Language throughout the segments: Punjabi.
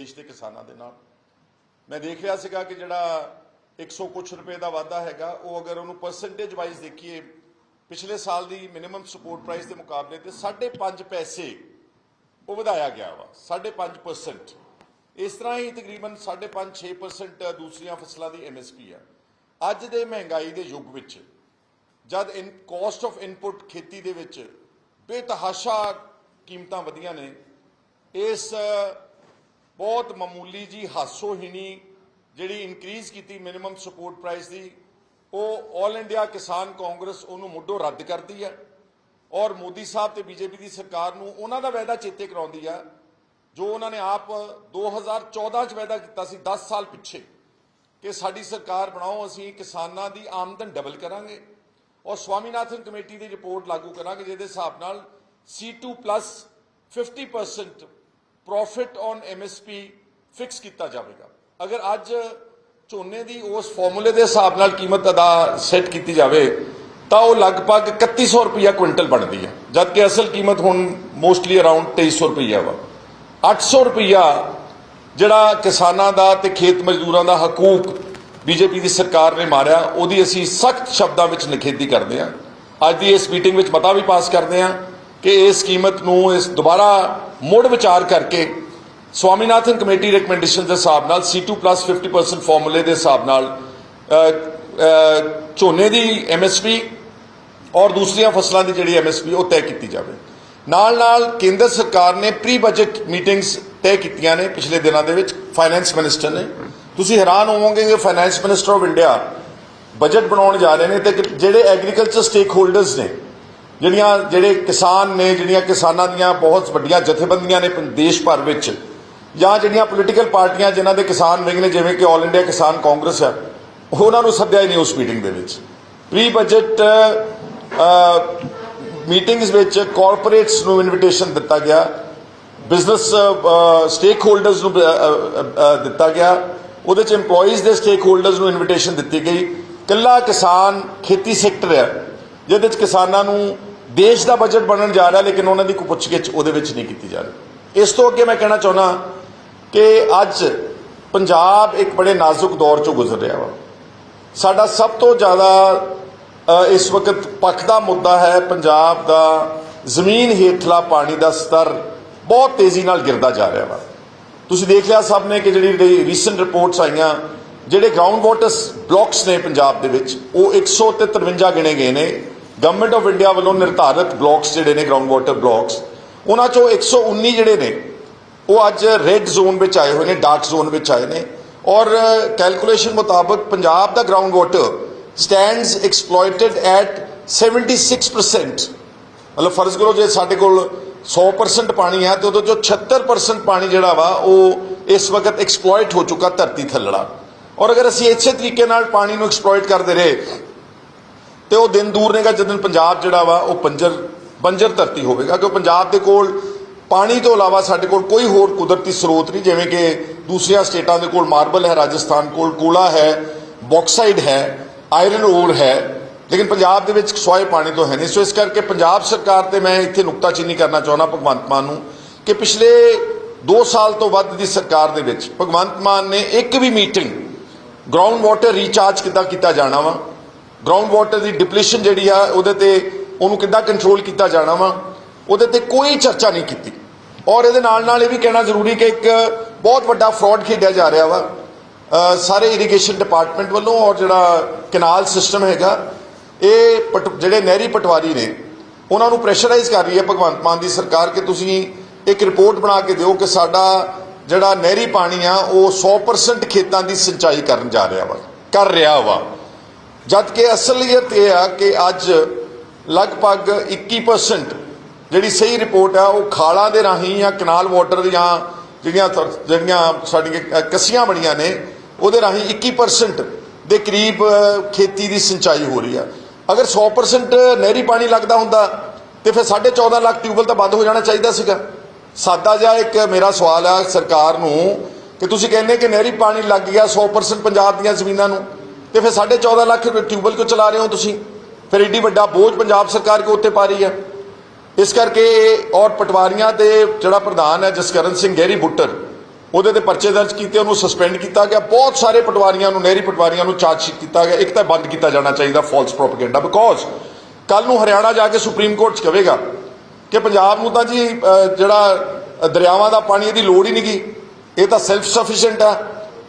ਦੇਸ਼ ਦੇ ਕਿਸਾਨਾਂ ਦੇ ਨਾਲ। ਮੈਂ ਦੇਖ ਰਿਹਾ ਸੀਗਾ ਕਿ ਜਿਹੜਾ 100 ਕੁਛ ਰੁਪਏ ਦਾ ਵਾਧਾ ਹੈਗਾ, ਉਹ ਅਗਰ ਉਹਨੂੰ ਪਰਸੈਂਟੇਜ ਵਾਈਜ਼ ਦੇਖੀਏ, ਪਿਛਲੇ ਸਾਲ ਦੀ ਮਿਨੀਮਮ ਸਪੋਰਟ ਪ੍ਰਾਈਸ ਦੇ ਮੁਕਾਬਲੇ ਤੇ 5.5 ਪੈਸੇ ਉਹ ਵਧਾਇਆ ਗਿਆ ਵਾ 5.5% ਇਸ ਤਰ੍ਹਾਂ ਹੀ ਤਕਰੀਬਨ 5.5-6% ਦੂਸਰੀਆਂ ਫਸਲਾਂ ਦੀ ਐਮਐਸਪੀ ਆ। ਅੱਜ ਦੇ ਮਹਿੰਗਾਈ ਦੇ ਯੁੱਗ ਵਿੱਚ, ਜਦ ਇਨ ਕੋਸਟ ਆਫ ਇਨਪੁਟ ਖੇਤੀ ਦੇ ਵਿੱਚ ਬੇਤਹਾਸ਼ਾ ਕੀਮਤਾਂ ਵਧੀਆਂ ਨੇ, ਇਸ ਬਹੁਤ ਮਾਮੂਲੀ ਜੀ, ਹਾਸੋਹੀਣੀ ਜਿਹੜੀ ਇਨਕਰੀਜ਼ ਕੀਤੀ ਮਿਨੀਮਮ ਸਪੋਰਟ ਪ੍ਰਾਈਸ ਦੀ, ਉਹ ਆਲ ਇੰਡੀਆ ਕਿਸਾਨ ਕਾਂਗਰਸ ਉਹਨੂੰ ਮੁੱਢੋਂ ਰੱਦ ਕਰਦੀ ਹੈ ਔਰ ਮੋਦੀ ਸਾਹਿਬ ਤੇ ਬੀਜੇਪੀ ਦੀ ਸਰਕਾਰ ਨੂੰ ਉਹਨਾਂ ਦਾ ਵਾਅਦਾ ਚੇਤੇ ਕਰਾਉਂਦੀ ਆ ਜੋ ਉਹਨਾਂ ਨੇ ਆਪ 2014 ਚ ਵਾਅਦਾ ਕੀਤਾ ਸੀ 10 ਸਾਲ ਪਿੱਛੇ, ਕਿ ਸਾਡੀ ਸਰਕਾਰ ਬਣਾਓ, ਅਸੀਂ ਕਿਸਾਨਾਂ ਦੀ ਆਮਦਨ ਡਬਲ ਕਰਾਂਗੇ ਔਰ ਸਵਾਮੀਨਾਥਨ ਕਮੇਟੀ ਦੀ ਰਿਪੋਰਟ ਲਾਗੂ ਕਰਾਂਗੇ, ਜਿਹਦੇ ਹਿਸਾਬ ਨਾਲ C2 50% profit on MSP fix ਕੀਤਾ ਜਾਵੇਗਾ। ਅਗਰ ਅੱਜ ਝੋਨੇ ਦੀ ਉਸ ਫਾਰਮੂਲੇ ਦੇ ਹਿਸਾਬ ਨਾਲ ਕੀਮਤ ਅਦਾ ਸੈੱਟ ਕੀਤੀ ਜਾਵੇ, ਤਾਂ ਉਹ ਲਗਭਗ 3100 ਰੁਪਇਆ ਕੁਇੰਟਲ ਬਣਦੀ ਹੈ। ਜਦ ਕਿ ਅਸਲ ਕੀਮਤ ਹੁਣ ਮੋਸਟਲੀ ਅਰਾਊਂਡ 2300 ਰੁਪਇਆ ਵਾ। 800 ਰੁਪਇਆ ਜਿਹੜਾ ਕਿਸਾਨਾਂ ਦਾ ਤੇ ਖੇਤ ਮਜ਼ਦੂਰਾਂ ਦਾ ਹਕੂਕ ਬੀਜੇਪੀ ਦੀ ਸਰਕਾਰ ਨੇ ਮਾਰਿਆ, ਉਹਦੀ ਅਸੀਂ ਸਖਤ ਸ਼ਬਦਾਂ ਵਿੱਚ ਨਿਖੇਧੀ ਕਰਦੇ ਹਾਂ। ਅੱਜ ਦੀ ਇਸ ਮੀਟਿੰਗ ਵਿੱਚ ਮਤਾ ਵੀ ਪਾਸ ਕਰਦੇ ਹਾਂ ਕਿ ਇਸ ਕੀਮਤ ਨੂੰ ਇਸ ਦੁਬਾਰਾ ਮੁੜ ਵਿਚਾਰ ਕਰਕੇ ਸਵਾਮੀਨਾਥਨ ਕਮੇਟੀ ਰეკਮੈਂਡੇਸ਼ਨ ਦੇ ਹਿਸਾਬ ਨਾਲ C2 50% ਫਾਰਮੂਲੇ ਦੇ ਹਿਸਾਬ ਨਾਲ ਅ, ਅ, ਝੋਨੇ ਦੀ MSP ਔਰ ਦੂਸਰੀਆਂ ਫਸਲਾਂ ਦੀ ਜਿਹੜੀ MSP ਉਹ ਤੈਅ ਕੀਤੀ ਜਾਵੇ। ਨਾਲ ਨਾਲ ਕੇਂਦਰ ਸਰਕਾਰ ਨੇ ਪ੍ਰੀ ਬਜਟ ਮੀਟਿੰਗਸ ਤੈਅ ਕੀਤੀਆਂ ਨੇ ਪਿਛਲੇ ਦਿਨਾਂ ਦੇ ਵਿੱਚ ਫਾਈਨੈਂਸ ਮਿਨਿਸਟਰ ਨੇ। ਤੁਸੀਂ ਹੈਰਾਨ ਹੋਵੋਗੇ ਕਿ finance minister of India budget ਬਣਾਉਣ ਜਾ ਰਹੇ ਨੇ ਤੇ ਜਿਹੜੇ ਐਗਰੀਕਲਚਰ ਸਟੇਕ ਹੋਲਡਰਸ ਨੇ ਜਿਹੜੀਆਂ ਜਿਹੜੇ ਕਿਸਾਨ ਨੇ, ਜਿਹੜੀਆਂ ਕਿਸਾਨਾਂ ਦੀਆਂ ਬਹੁਤ ਵੱਡੀਆਂ ਜਥੇਬੰਦੀਆਂ ਨੇ ਦੇਸ਼ ਭਰ ਵਿੱਚ, ਜਾਂ ਜਿਹੜੀਆਂ ਪੋਲੀਟੀਕਲ ਪਾਰਟੀਆਂ ਜਿਨ੍ਹਾਂ ਦੇ ਕਿਸਾਨ ਵਿੰਗ ਨੇ, ਜਿਵੇਂ ਕਿ ਆਲ ਇੰਡੀਆ ਕਿਸਾਨ ਕਾਂਗਰਸ ਹੈ, ਉਹਨਾਂ ਨੂੰ ਸੱਦਿਆ ਹੀ ਨਹੀਂ ਉਸ ਮੀਟਿੰਗ ਦੇ ਵਿੱਚ। ਪ੍ਰੀ ਬਜਟ ਮੀਟਿੰਗਸ ਵਿੱਚ ਕਾਰਪੋਰੇਟਸ ਨੂੰ ਇਨਵੀਟੇਸ਼ਨ ਦਿੱਤਾ ਗਿਆ ਬਿਜ਼ਨਸ ਸਟੇਕ ਹੋਲਡਰਸ ਨੂੰ ਦਿੱਤਾ ਗਿਆ, ਉਹਦੇ ਚ EMPLOYEES ਦੇ ਸਟੇਕ ਹੋਲਡਰਸ ਨੂੰ ਇਨਵੀਟੇਸ਼ਨ ਦਿੱਤੀ ਗਈ। ਕੱਲਾ ਕਿਸਾਨ ਖੇਤੀ ਸੈਕਟਰ ਹੈ, ਜਿਹਦੇ ਚ ਕਿਸਾਨਾਂ ਨੂੰ ਦੇਸ਼ ਦਾ ਬਜਟ ਬਣਨ ਜਾ ਰਿਹਾ, ਲੇਕਿਨ ਉਹਨਾਂ ਦੀ ਕੋਈ ਪੁੱਛਗਿੱਛ ਉਹਦੇ ਵਿੱਚ ਨਹੀਂ ਕੀਤੀ ਜਾ ਰਹੀ। ਇਸ ਤੋਂ ਅੱਗੇ ਮੈਂ ਕਹਿਣਾ ਚਾਹੁੰਦਾ ਕਿ ਅੱਜ ਪੰਜਾਬ ਇੱਕ ਬੜੇ ਨਾਜ਼ੁਕ ਦੌਰ ਚੋਂ ਗੁਜ਼ਰ ਰਿਹਾ ਵਾ। ਸਾਡਾ ਸਭ ਤੋਂ ਜ਼ਿਆਦਾ ਇਸ ਵਕਤ ਪੱਖ ਦਾ ਮੁੱਦਾ ਹੈ ਪੰਜਾਬ ਦਾ ਜ਼ਮੀਨ ਹੇਠਲਾ ਪਾਣੀ ਦਾ ਸਤਰ ਬਹੁਤ ਤੇਜ਼ੀ ਨਾਲ ਗਿਰਦਾ ਜਾ ਰਿਹਾ ਵਾ। ਤੁਸੀਂ ਦੇਖ ਲਿਆ ਸਭ ਨੇ ਕਿ ਜਿਹੜੀ ਰੀਸੈਂਟ ਰਿਪੋਰਟਸ ਆਈਆਂ, ਜਿਹੜੇ ਗਰਾਊਂਡ ਵਾਟਰ ਬਲੌਕਸ ਨੇ ਪੰਜਾਬ ਦੇ ਵਿੱਚ, ਉਹ 153 ਗਿਣੇ ਗਏ ਨੇ। ਗਵਰਨਮੈਂਟ ਆਫ ਇੰਡੀਆ ਵੱਲੋਂ ਨਿਰਧਾਰਿਤ ਬਲੌਕਸ ਜਿਹੜੇ ਨੇ ਗਰਾਊਂਡ ਵਾਟਰ ਬਲੌਕਸ ਉਹਨਾਂ ਚੋਂ 119 ਜਿਹੜੇ ਨੇ, ਉਹ ਅੱਜ ਰੈੱਡ ਜ਼ੋਨ ਵਿੱਚ ਆਏ ਹੋਏ ਨੇ ਡਾਰਕ ਜ਼ੋਨ ਵਿੱਚ ਆਏ ਨੇ। ਔਰ ਕੈਲਕੂਲੇਸ਼ਨ ਮੁਤਾਬਕ ਪੰਜਾਬ ਦਾ ground water stands exploited at 76% ਮਤਲਬ ਫਰਜ਼ ਕਰੋ ਜੇ ਸਾਡੇ ਕੋਲ 100% ਪਾਣੀ ਹੈ, ਤੇ ਉਹਦੇ ਚੋਂ 76% ਪਾਣੀ ਜਿਹੜਾ ਵਾ, ਉਹ ਇਸ ਵਕਤ ਐਕਸਪਲੋਇਟ ਹੋ ਚੁੱਕਾ ਧਰਤੀ ਥੱਲੜਾ। ਔਰ ਅਗਰ ਅਸੀਂ ਇਸੇ ਤਰੀਕੇ ਨਾਲ ਪਾਣੀ ਨੂੰ ਐਕਸਪਲੋਇਟ ਕਰਦੇ ਰਹੇ ਤੇ ਉਹ ਦਿਨ ਦੂਰ ਨੇਗਾ ਜਦੋਂ ਪੰਜਾਬ ਜਿਹੜਾ ਵਾ ਉਹ ਪੰਜਰ ਬੰਜਰ ਧਰਤੀ ਹੋਵੇਗਾ, ਕਿਉਂਕਿ ਪੰਜਾਬ ਦੇ ਕੋਲ ਪਾਣੀ ਤੋਂ ਇਲਾਵਾ ਸਾਡੇ ਕੋਲ ਕੋਈ ਹੋਰ ਕੁਦਰਤੀ ਸਰੋਤ ਨਹੀਂ, ਜਿਵੇਂ ਕਿ ਦੂਸਰੀਆਂ ਸਟੇਟਾਂ ਦੇ ਕੋਲ ਮਾਰਬਲ ਹੈ, ਰਾਜਸਥਾਨ ਕੋਲ ਕੋਲਾ ਹੈ, ਬੌਕਸਾਈਡ ਹੈ, ਆਇਰਨ ਓਰ ਹੈ, ਲੇਕਿਨ ਪੰਜਾਬ ਦੇ ਵਿੱਚ ਸੋਏ ਪਾਣੀ ਤੋਂ ਹੈ ਨਹੀਂ। ਸੋ ਇਸ ਕਰਕੇ ਪੰਜਾਬ ਸਰਕਾਰ ਤੇ ਮੈਂ ਇੱਥੇ ਨੁਕਤਾਚੀਨੀ ਕਰਨਾ ਚਾਹੁੰਦਾ ਭਗਵੰਤ ਮਾਨ ਨੂੰ ਕਿ ਪਿਛਲੇ 2 ਸਾਲ ਤੋਂ ਵੱਧ ਦੀ ਸਰਕਾਰ ਦੇ ਵਿੱਚ ਭਗਵੰਤ ਮਾਨ ਨੇ ਇੱਕ ਵੀ ਮੀਟਿੰਗ ਗਰਾਊਂਡ ਵਾਟਰ ਰੀਚਾਰਜ ਕਿੱਦਾਂ ਕੀਤਾ ਜਾਣਾ ਵਾ ਗਰਾਊਂਡ ਵਾਟਰ ਦੀ ਡਿਪਲੀਸ਼ਨ ਜਿਹੜੀ ਆ, ਉਹਦੇ ਤੇ ਉਹਨੂੰ ਕਿੱਦਾਂ ਕੰਟਰੋਲ ਕੀਤਾ ਜਾਣਾ ਵਾ, ਉਹਦੇ ਤੇ ਕੋਈ ਚਰਚਾ ਨਹੀਂ ਕੀਤੀ। ਔਰ ਇਹਦੇ ਨਾਲ ਨਾਲ ਇਹ ਵੀ ਕਹਿਣਾ ਜ਼ਰੂਰੀ ਕਿ ਇੱਕ ਬਹੁਤ ਵੱਡਾ ਫਰਾਡ ਖੇਡਿਆ ਜਾ ਰਿਹਾ ਵਾ। ਸਾਰੇ ਇਰੀਗੇਸ਼ਨ ਡਿਪਾਰਟਮੈਂਟ ਵੱਲੋਂ ਔਰ ਜਿਹੜਾ ਕਨਾਲ ਸਿਸਟਮ ਹੈਗਾ, ਇਹ ਪਟ- ਜਿਹੜੇ ਨਹਿਰੀ ਪਟਵਾਰੀ ਨੇ, ਉਹਨਾਂ ਨੂੰ ਪ੍ਰੈਸ਼ਰਾਈਜ਼ ਕਰ ਰਹੀ ਹੈ ਭਗਵੰਤ ਮਾਨ ਦੀ ਸਰਕਾਰ ਕਿ ਤੁਸੀਂ ਇੱਕ ਰਿਪੋਰਟ ਬਣਾ ਕੇ ਦਿਓ ਕਿ ਸਾਡਾ ਜਿਹੜਾ ਨਹਿਰੀ ਪਾਣੀ ਆ, ਉਹ 100% ਖੇਤਾਂ ਦੀ ਸਿੰਚਾਈ ਕਰਨ ਜਾ ਰਿਹਾ ਵਾ, ਕਰ ਰਿਹਾ ਵਾ। ਜਦ ਕਿ ਅਸਲੀਅਤ ਇਹ ਆ ਕਿ ਅੱਜ ਲਗਭਗ 21% ਜਿਹੜੀ ਸਹੀ ਰਿਪੋਰਟ ਆ ਉਹ ਖਾਲਾਂ ਦੇ ਰਾਹੀਂ ਜਾਂ ਕਨਾਲ ਵਾਟਰ ਜਾਂ ਜਿਹੜੀਆਂ ਜਿਹੜੀਆਂ ਸਾਡੀਆਂ ਅ, ਕੱਸੀਆਂ ਬਣੀਆਂ ਨੇ ਉਹਦੇ ਰਾਹੀਂ 21% ਦੇ ਕਰੀਬ ਖੇਤੀ ਦੀ ਸਿੰਚਾਈ ਹੋ ਰਹੀ ਆ। ਅਗਰ 100% ਨਹਿਰੀ ਪਾਣੀ ਲੱਗਦਾ ਹੁੰਦਾ ਤੇ ਫਿਰ 14.5 ਲੱਖ ਟਿਊਬਲ ਤਾਂ ਬੰਦ ਹੋ ਜਾਣਾ ਚਾਹੀਦਾ ਸੀਗਾ। ਸਾਦਾ ਜਿਹਾ ਇੱਕ ਮੇਰਾ ਸਵਾਲ ਆ ਸਰਕਾਰ ਨੂੰ ਕਿ ਤੁਸੀਂ ਕਹਿੰਦੇ ਕਿ ਨਹਿਰੀ ਪਾਣੀ ਲੱਗ ਗਿਆ 100% ਪੰਜਾਬ ਦੀਆਂ ਜ਼ਮੀਨਾਂ ਨੂੰ। ਤੇ ਫਿਰ 14.5 ਲੱਖ ਰੁਪਏ ਟਿਊਬਲ ਕਿਉਂ ਚਲਾ ਰਹੇ ਹੋ ਤੁਸੀਂ? ਫਿਰ ਏਡੀ ਵੱਡਾ ਬੋਝ ਪੰਜਾਬ ਸਰਕਾਰ ਕੋ ਉੱਤੇ ਪਾ ਰਹੀ ਹੈ? ਇਸ ਕਰਕੇ ਔਰ ਪਟਵਾਰੀਆਂ ਦੇ ਜਿਹੜਾ ਪ੍ਰਧਾਨ ਹੈ ਜਸਕਰਨ ਸਿੰਘ ਗਹਿਰੀ ਬੁੱਟਰ, ਉਹਦੇ ਤੇ ਪਰਚੇ ਦਰਜ ਕੀਤੇ, ਉਹਨੂੰ ਸਸਪੈਂਡ ਕੀਤਾ ਗਿਆ। ਬਹੁਤ ਸਾਰੇ ਪਟਵਾਰੀਆਂ ਨੂੰ, ਨਹਿਰੀ ਪਟਵਾਰੀਆਂ ਨੂੰ ਚਾਰਜ ਸ਼ੀਟ ਕੀਤਾ ਗਿਆ। ਇੱਕ ਤਾਂ ਬੰਦ ਕੀਤਾ ਜਾਣਾ ਚਾਹੀਦਾ ਫਾਲਸ ਪ੍ਰੋਪਗੈਂਡਾ ਬਿਕੋਜ਼ ਕੱਲ ਨੂੰ ਹਰਿਆਣਾ ਜਾ ਕੇ ਸੁਪਰੀਮ ਕੋਰਟ 'ਚ ਕਹੇਗਾ ਕਿ ਪੰਜਾਬ ਨੂੰ ਤਾਂ ਜੀ ਜਿਹੜਾ ਦਰਿਆਵਾਂ ਦਾ ਪਾਣੀ, ਇਹਦੀ ਲੋੜ ਹੀ ਨਹੀਂ ਗੀ। ਇਹ ਤਾਂ ਸੈਲਫ ਸਫੀਸ਼ੀਐਂਟ ਆ।